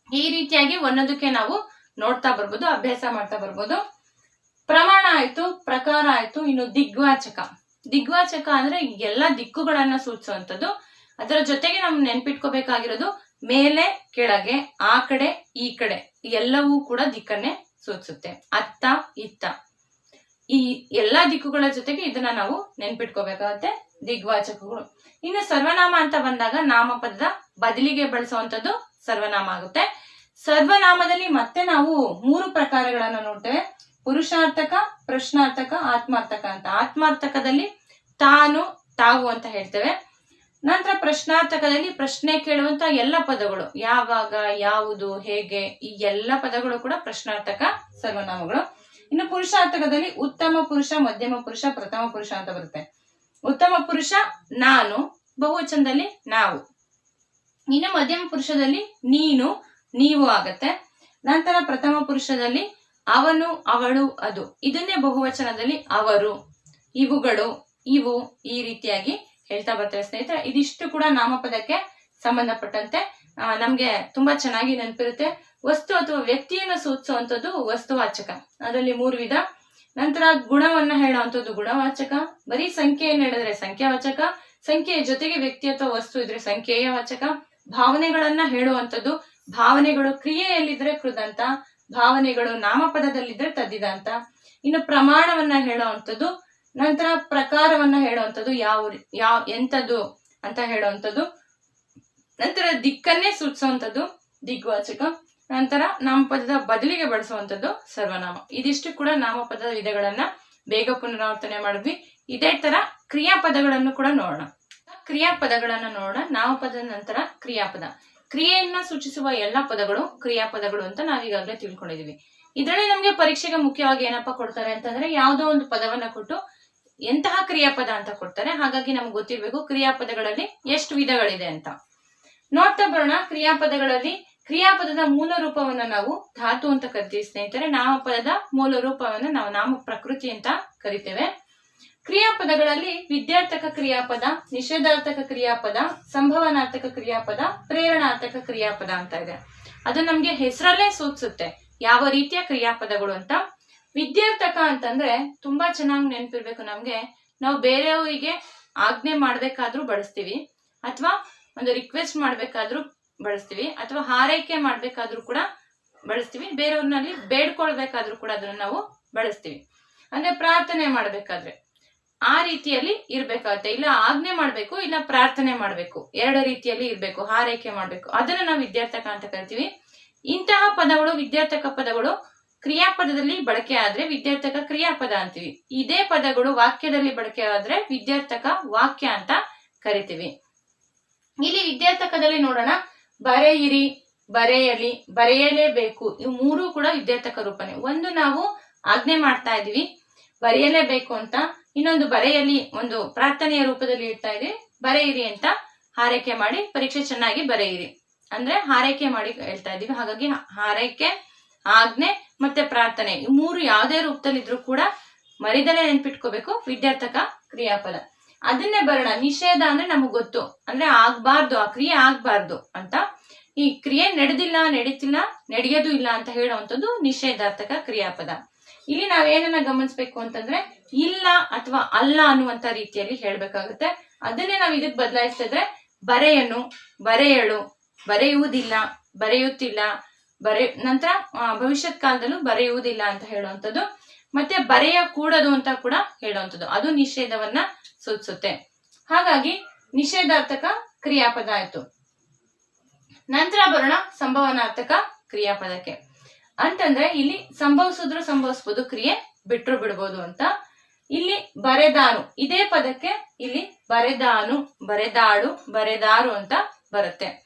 ಈ ರೀತಿಯಾಗಿ ಒಂದೊಂದಕ್ಕೆ ನಾವು ನೋಡ್ತಾ ಬರ್ಬೋದು, ಅಭ್ಯಾಸ ಮಾಡ್ತಾ ಬರ್ಬೋದು. ಪ್ರಮಾಣ ಆಯ್ತು, ಪ್ರಕಾರ ಆಯ್ತು, ಇನ್ನು ದಿಗ್ವಾಚಕ. ದಿಗ್ವಾಚಕ ಅಂದ್ರೆ ಎಲ್ಲ ದಿಕ್ಕುಗಳನ್ನ ಸೂಚಿಸುವಂಥದ್ದು. ಅದರ ಜೊತೆಗೆ ನಾವು ನೆನ್ಪಿಟ್ಕೋಬೇಕಾಗಿರೋದು ಮೇಲೆ, ಕೆಳಗೆ, ಆ ಕಡೆ, ಈ ಕಡೆ, ಎಲ್ಲವೂ ಕೂಡ ದಿಕ್ಕನ್ನೇ ಸೂಚಿಸುತ್ತೆ. ಅತ್ತ, ಇತ್ತ. ಈ ಎಲ್ಲಾ ದಿಕ್ಕುಗಳ ಜೊತೆಗೆ ಇದನ್ನ ನಾವು ನೆನ್ಪಿಟ್ಕೋಬೇಕಾಗತ್ತೆ, ದಿಗ್ವಾಚಕಗಳು. ಇನ್ನು ಸರ್ವನಾಮ ಅಂತ ಬಂದಾಗ ನಾಮಪದದ ಬದಲಿಗೆ ಬಳಸುವಂತದ್ದು ಸರ್ವನಾಮ ಆಗುತ್ತೆ. ಸರ್ವನಾಮದಲ್ಲಿ ಮತ್ತೆ ನಾವು ಮೂರು ಪ್ರಕಾರಗಳನ್ನ ನೋಡ್ತೇವೆ. ಪುರುಷಾರ್ಥಕ, ಪ್ರಶ್ನಾರ್ಥಕ, ಆತ್ಮಾರ್ಥಕ ಅಂತ. ಆತ್ಮಾರ್ಥಕದಲ್ಲಿ ತಾನು, ತಾವು ಅಂತ ಹೇಳ್ತೇವೆ. ನಂತರ ಪ್ರಶ್ನಾರ್ಥಕದಲ್ಲಿ ಪ್ರಶ್ನೆ ಕೇಳುವಂತ ಎಲ್ಲ ಪದಗಳು. ಯಾವಾಗ, ಯಾವುದು, ಹೇಗೆ ಈ ಎಲ್ಲ ಪದಗಳು ಕೂಡ ಪ್ರಶ್ನಾರ್ಥಕ, ಸರ್ವನಾಮಗಳು. ಇನ್ನು ಪುರುಷಾರ್ಥಕದಲ್ಲಿ ಉತ್ತಮ ಪುರುಷ, ಮಧ್ಯಮ ಪುರುಷ, ಪ್ರಥಮ ಪುರುಷ ಅಂತ ಬರುತ್ತೆ. ಉತ್ತಮ ಪುರುಷ ನಾನು, ಬಹುವಚನದಲ್ಲಿ ನಾವು. ಇನ್ನು ಮಧ್ಯಮ ಪುರುಷದಲ್ಲಿ ನೀನು ನೀವು ಆಗತ್ತೆ. ನಂತರ ಪ್ರಥಮ ಪುರುಷದಲ್ಲಿ ಅವನು, ಅವಳು, ಅದು. ಇದನ್ನೇ ಬಹುವಚನದಲ್ಲಿ ಅವರು, ಇವುಗಳು, ಇವು ಈ ರೀತಿಯಾಗಿ ಹೇಳ್ತಾ ಬರ್ತೇವೆ ಸ್ನೇಹಿತರೆ. ಇದಿಷ್ಟು ಕೂಡ ನಾಮಪದಕ್ಕೆ ಸಂಬಂಧಪಟ್ಟಂತೆ ನಮ್ಗೆ ತುಂಬಾ ಚೆನ್ನಾಗಿ ನೆನಪಿರುತ್ತೆ. ವಸ್ತು ಅಥವಾ ವ್ಯಕ್ತಿಯನ್ನು ಸೂಚಿಸುವಂಥದ್ದು ವಸ್ತುವಾಚಕ. ಅದರಲ್ಲಿ ಮೂರು ವಿಧ. ನಂತರ ಗುಣವನ್ನ ಹೇಳುವಂಥದ್ದು ಗುಣವಾಚಕ. ಬರೀ ಸಂಖ್ಯೆಯನ್ನು ಹೇಳಿದ್ರೆ ಸಂಖ್ಯಾವಾಚಕ. ಸಂಖ್ಯೆಯ ಜೊತೆಗೆ ವ್ಯಕ್ತಿ ಅಥವಾ ವಸ್ತು ಇದ್ರೆ ಸಂಖ್ಯೆಯ ವಾಚಕ. ಭಾವನೆಗಳನ್ನ ಹೇಳುವಂತದ್ದು ಭಾವನೆಗಳು ಕ್ರಿಯೆಯಲ್ಲಿದ್ರೆ ಕೃದಂತ, ಭಾವನೆಗಳು ನಾಮಪದದಲ್ಲಿದ್ರೆ ತದ್ದಿದಂತ. ಇನ್ನು ಪ್ರಮಾಣವನ್ನ ಹೇಳುವಂಥದ್ದು, ನಂತರ ಪ್ರಕಾರವನ್ನ ಹೇಳುವಂಥದ್ದು ಯಾವ ಯಾವ, ಎಂಥದ್ದು ಅಂತ ಹೇಳುವಂಥದ್ದು. ನಂತರ ದಿಕ್ಕನ್ನೇ ಸೂಚಿಸುವಂಥದ್ದು, ದಿಗ್ವಾಚಕ. ನಂತರ ನಾಮಪದದ ಬದಲಿಗೆ ಬಳಸುವಂಥದ್ದು ಸರ್ವನಾಮ. ಇದಿಷ್ಟು ಕೂಡ ನಾಮಪದದ ವಿಧಗಳನ್ನ ಬೇಗ ಪುನರಾವರ್ತನೆ ಮಾಡಿದ್ವಿ. ಇದೇ ತರ ಕ್ರಿಯಾಪದಗಳನ್ನು ಕೂಡ ನೋಡೋಣ. ಕ್ರಿಯಾಪದಗಳನ್ನ ನೋಡೋಣ. ನಾಮಪದದ ನಂತರ ಕ್ರಿಯಾಪದ. ಕ್ರಿಯೆಯನ್ನ ಸೂಚಿಸುವ ಎಲ್ಲಾ ಪದಗಳು, ಕ್ರಿಯಾಪದಗಳು ಅಂತ ನಾವೀಗಾಗಲೇ ತಿಳ್ಕೊಂಡಿದೀವಿ. ಇದರಲ್ಲಿ ನಮ್ಗೆ ಪರೀಕ್ಷೆಗೆ ಮುಖ್ಯವಾಗಿ ಏನಪ್ಪಾ ಕೊಡ್ತಾರೆ ಅಂತಂದ್ರೆ ಯಾವುದೋ ಒಂದು ಪದವನ್ನ ಕೊಟ್ಟು ಎಂತಹ ಕ್ರಿಯಾಪದ ಅಂತ ಕೊಡ್ತಾರೆ. ಹಾಗಾಗಿ ನಮ್ಗೆ ಗೊತ್ತಿರ್ಬೇಕು ಕ್ರಿಯಾಪದಗಳಲ್ಲಿ ಎಷ್ಟು ವಿಧಗಳಿದೆ ಅಂತ. ನೋಡ್ತಾ ಬರೋಣ, ಕ್ರಿಯಾಪದಗಳಲ್ಲಿ ಕ್ರಿಯಾಪದದ ಮೂಲ ರೂಪವನ್ನ ನಾವು ಧಾತು ಅಂತ ಕರಿತೀವಿ ಸ್ನೇಹಿತರೆ. ನಾಮಪದದ ಮೂಲ ರೂಪವನ್ನ ನಾವು ನಾಮ ಪ್ರಕೃತಿ ಅಂತ ಕರಿತೇವೆ. ಕ್ರಿಯಾಪದಗಳಲ್ಲಿ ವಿದ್ಯಾರ್ಥಕ ಕ್ರಿಯಾಪದ, ನಿಷೇಧಾರ್ಥಕ ಕ್ರಿಯಾಪದ, ಸಂಭವನಾರ್ಥಕ ಕ್ರಿಯಾಪದ, ಪ್ರೇರಣಾರ್ಥಕ ಕ್ರಿಯಾಪದ ಅಂತ ಇದೆ. ಅದು ನಮ್ಗೆ ಹೆಸರಲ್ಲೇ ಸೂಚಿಸುತ್ತೆ, ಯಾವ ರೀತಿಯ ಕ್ರಿಯಾಪದಗಳು ಅಂತ. ವಿದ್ಯಾರ್ಥಕ ಅಂತಂದ್ರೆ ತುಂಬಾ ಚೆನ್ನಾಗಿ ನೆನಪಿರ್ಬೇಕು ನಮ್ಗೆ. ನಾವು ಬೇರೆಯವರಿಗೆ ಆಜ್ಞೆ ಮಾಡ್ಬೇಕಾದ್ರೂ ಬಳಸ್ತೀವಿ, ಅಥವಾ ಒಂದು ರಿಕ್ವೆಸ್ಟ್ ಮಾಡ್ಬೇಕಾದ್ರೂ ಬಳಸ್ತೀವಿ, ಅಥವಾ ಹಾರೈಕೆ ಮಾಡ್ಬೇಕಾದ್ರೂ ಕೂಡ ಬಳಸ್ತೀವಿ. ಬೇರೆಯವ್ರನ್ನಲ್ಲಿ ಬೇಡ್ಕೊಳ್ಬೇಕಾದ್ರೂ ಕೂಡ ಅದನ್ನ ನಾವು ಬಳಸ್ತೀವಿ. ಅಂದ್ರೆ ಪ್ರಾರ್ಥನೆ ಮಾಡ್ಬೇಕಾದ್ರೆ. ಆ ರೀತಿಯಲ್ಲಿ ಇರ್ಬೇಕಾಗತ್ತೆ. ಇಲ್ಲ ಆಜ್ಞೆ ಮಾಡ್ಬೇಕು, ಇಲ್ಲ ಪ್ರಾರ್ಥನೆ ಮಾಡ್ಬೇಕು. ಎರಡು ರೀತಿಯಲ್ಲಿ ಇರ್ಬೇಕು, ಹಾರೈಕೆ ಮಾಡ್ಬೇಕು. ಅದನ್ನ ನಾವು ವಿದ್ಯಾರ್ಥಕ ಅಂತ ಕರಿತೀವಿ. ಇಂತಹ ಪದಗಳು, ವಿದ್ಯಾರ್ಥಕ ಪದಗಳು ಕ್ರಿಯಾಪದದಲ್ಲಿ ಬಳಕೆ ಆದ್ರೆ ವಿದ್ಯಾರ್ಥಕ ಕ್ರಿಯಾಪದ ಅಂತೀವಿ. ಇದೇ ಪದಗಳು ವಾಕ್ಯದಲ್ಲಿ ಬಳಕೆ ಆದ್ರೆ ವಿದ್ಯಾರ್ಥಕ ವಾಕ್ಯ ಅಂತ ಕರಿತೀವಿ. ಇಲ್ಲಿ ವಿದ್ಯಾರ್ಥಕದಲ್ಲಿ ನೋಡೋಣ. ಬರೆಯಿರಿ, ಬರೆಯಲಿ, ಬರೆಯಲೇಬೇಕು. ಇವು ಮೂರು ಕೂಡ ವಿದ್ಯಾರ್ಥಕ ರೂಪನೆ. ಒಂದು ನಾವು ಆಜ್ಞೆ ಮಾಡ್ತಾ ಇದೀವಿ. ಬರೆಯಲೇಬೇಕು ಅಂತ. ಇನ್ನೊಂದು ಬರೆಯಲ್ಲಿ ಒಂದು ಪ್ರಾರ್ಥನೆಯ ರೂಪದಲ್ಲಿ ಇಡ್ತಾ ಇದೆ. ಬರೆಯಿರಿ ಅಂತ ಹಾರೈಕೆ ಮಾಡಿ, ಪರೀಕ್ಷೆ ಚೆನ್ನಾಗಿ ಬರೆಯಿರಿ. ಅಂದ್ರೆ ಹಾರೈಕೆ ಮಾಡಿ ಹೇಳ್ತಾ ಇದೀವಿ ಹಾಗಾಗಿ ಹಾರೈಕೆ, ಆಜ್ಞೆ ಮತ್ತೆ ಪ್ರಾರ್ಥನೆ ಈ ಮೂರು ಯಾವುದೇ ರೂಪದಲ್ಲಿ ಇದ್ರೂ ಕೂಡ ಮರಿದಲೆ ನೆನ್ಪಿಟ್ಕೋಬೇಕು. ವಿದ್ಯಾರ್ಥಕ ಕ್ರಿಯಾಪದ ಅದನ್ನೇ ಬರೋಣ. ನಿಷೇಧ ಅಂದ್ರೆ ನಮಗ್ ಗೊತ್ತು. ಅಂದ್ರೆ ಆಗ್ಬಾರ್ದು, ಆ ಕ್ರಿಯೆ ಆಗ್ಬಾರ್ದು ಅಂತ. ಈ ಕ್ರಿಯೆ ನಡೆದಿಲ್ಲ, ನಡೀತಿಲ್ಲ, ನಡೆಯೋದು ಇಲ್ಲ ಅಂತ ಹೇಳುವಂಥದ್ದು ನಿಷೇಧಾರ್ಥಕ ಕ್ರಿಯಾಪದ. ಇಲ್ಲಿ ನಾವೇನನ್ನ ಗಮನಿಸ್ಬೇಕು ಅಂತಂದ್ರೆ ಇಲ್ಲ ಅಥವಾ ಅಲ್ಲ ಅನ್ನುವಂತ ರೀತಿಯಲ್ಲಿ ಹೇಳ್ಬೇಕಾಗುತ್ತೆ. ಅದನ್ನೇ ನಾವು ಇದಕ್ ಬದಲಾಯಿಸ್ತಿದ್ರೆ ಬರೆಯನು, ಬರೆಯಳು, ಬರೆಯುವುದಿಲ್ಲ, ಬರೆಯುತ್ತಿಲ್ಲ, ಬರೆ, ನಂತರ ಭವಿಷ್ಯತ್ ಕಾಲದಲ್ಲೂ ಬರೆಯುವುದಿಲ್ಲ ಅಂತ ಹೇಳುವಂಥದ್ದು. ಮತ್ತೆ ಬರೆಯ ಕೂಡದು ಅಂತ ಕೂಡ ಹೇಳುವಂಥದ್ದು. ಅದು ನಿಷೇಧವನ್ನ ಸೂಚಿಸುತ್ತೆ. ಹಾಗಾಗಿ ನಿಷೇಧಾರ್ಥಕ ಕ್ರಿಯಾಪದ ಆಯ್ತು. ನಂತರ ಬರೋಣ ಸಂಭವನಾರ್ಥಕ ಕ್ರಿಯಾಪದಕ್ಕೆ. ಅಂತಂದ್ರೆ ಇಲ್ಲಿ ಸಂಭವಿಸಿದ್ರು ಸಂಭವಿಸ್ಬೋದು, ಕ್ರಿಯೆ ಬಿಟ್ರು ಬಿಡ್ಬೋದು ಅಂತ. ಇಲ್ಲಿ ಬರೆದಾನು, ಇದೇ ಪದಕ್ಕೆ ಇಲ್ಲಿ ಬರೆದಾನು ಬರೆದಾಳು ಬರೆದಾರು ಅಂತ ಬರುತ್ತೆ.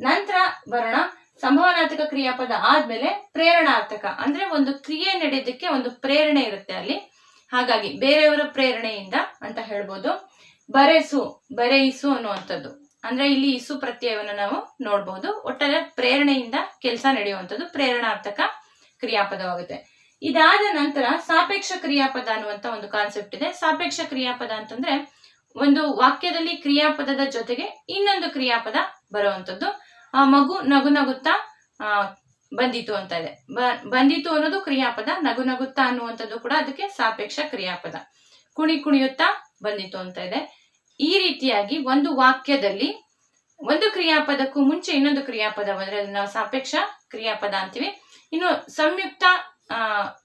ನಂತರ ಬರೋಣ ಸಂಭವನಾರ್ಥಕ ಕ್ರಿಯಾಪದ ಆದ್ಮೇಲೆ ಪ್ರೇರಣಾರ್ಥಕ, ಅಂದ್ರೆ ಒಂದು ಕ್ರಿಯೆ ನಡೆಯೋದಕ್ಕೆ ಒಂದು ಪ್ರೇರಣೆ ಇರುತ್ತೆ ಅಲ್ಲಿ. ಹಾಗಾಗಿ ಬೇರೆಯವರ ಪ್ರೇರಣೆಯಿಂದ ಅಂತ ಹೇಳ್ಬೋದು. ಬರೆಸು, ಬರೆಯಿಸು ಅನ್ನುವಂಥದ್ದು. ಅಂದ್ರೆ ಇಲ್ಲಿ ಇಸು ಪ್ರತ್ಯಯವನ್ನು ನಾವು ನೋಡಬಹುದು ಒಟ್ಟಾರೆ ಪ್ರೇರಣೆಯಿಂದ ಕೆಲಸ ನಡೆಯುವಂಥದ್ದು ಪ್ರೇರಣಾರ್ಥಕ ಕ್ರಿಯಾಪದವಾಗುತ್ತೆ. ಇದಾದ ನಂತರ ಸಾಪೇಕ್ಷ ಕ್ರಿಯಾಪದ ಅನ್ನುವಂತ ಒಂದು ಕಾನ್ಸೆಪ್ಟ್ ಇದೆ. ಸಾಪೇಕ್ಷ ಕ್ರಿಯಾಪದ ಅಂತಂದ್ರೆ ಒಂದು ವಾಕ್ಯದಲ್ಲಿ ಕ್ರಿಯಾಪದದ ಜೊತೆಗೆ ಇನ್ನೊಂದು ಕ್ರಿಯಾಪದ ಬರುವಂತದ್ದು ಆ ಮಗು ನಗು ನಗುತ್ತಾ, ಆ, ಬಂದಿತು ಅಂತ ಇದೆ. ಬಂದಿತು ಅನ್ನೋದು ಕ್ರಿಯಾಪದ, ನಗು ನಗುತ್ತಾ ಅನ್ನುವಂಥದ್ದು ಕೂಡ ಅದಕ್ಕೆ ಸಾಪೇಕ್ಷ ಕ್ರಿಯಾಪದ. ಕುಣಿ ಕುಣಿಯುತ್ತಾ ಬಂದಿತು ಅಂತ ಇದೆ. ಈ ರೀತಿಯಾಗಿ ಒಂದು ವಾಕ್ಯದಲ್ಲಿ ಒಂದು ಕ್ರಿಯಾಪದಕ್ಕೂ ಮುಂಚೆ ಇನ್ನೊಂದು ಕ್ರಿಯಾಪದ ಅಂದ್ರೆ ನಾವು ಸಾಪೇಕ್ಷ ಕ್ರಿಯಾಪದ ಅಂತೀವಿ. ಇನ್ನು ಸಂಯುಕ್ತ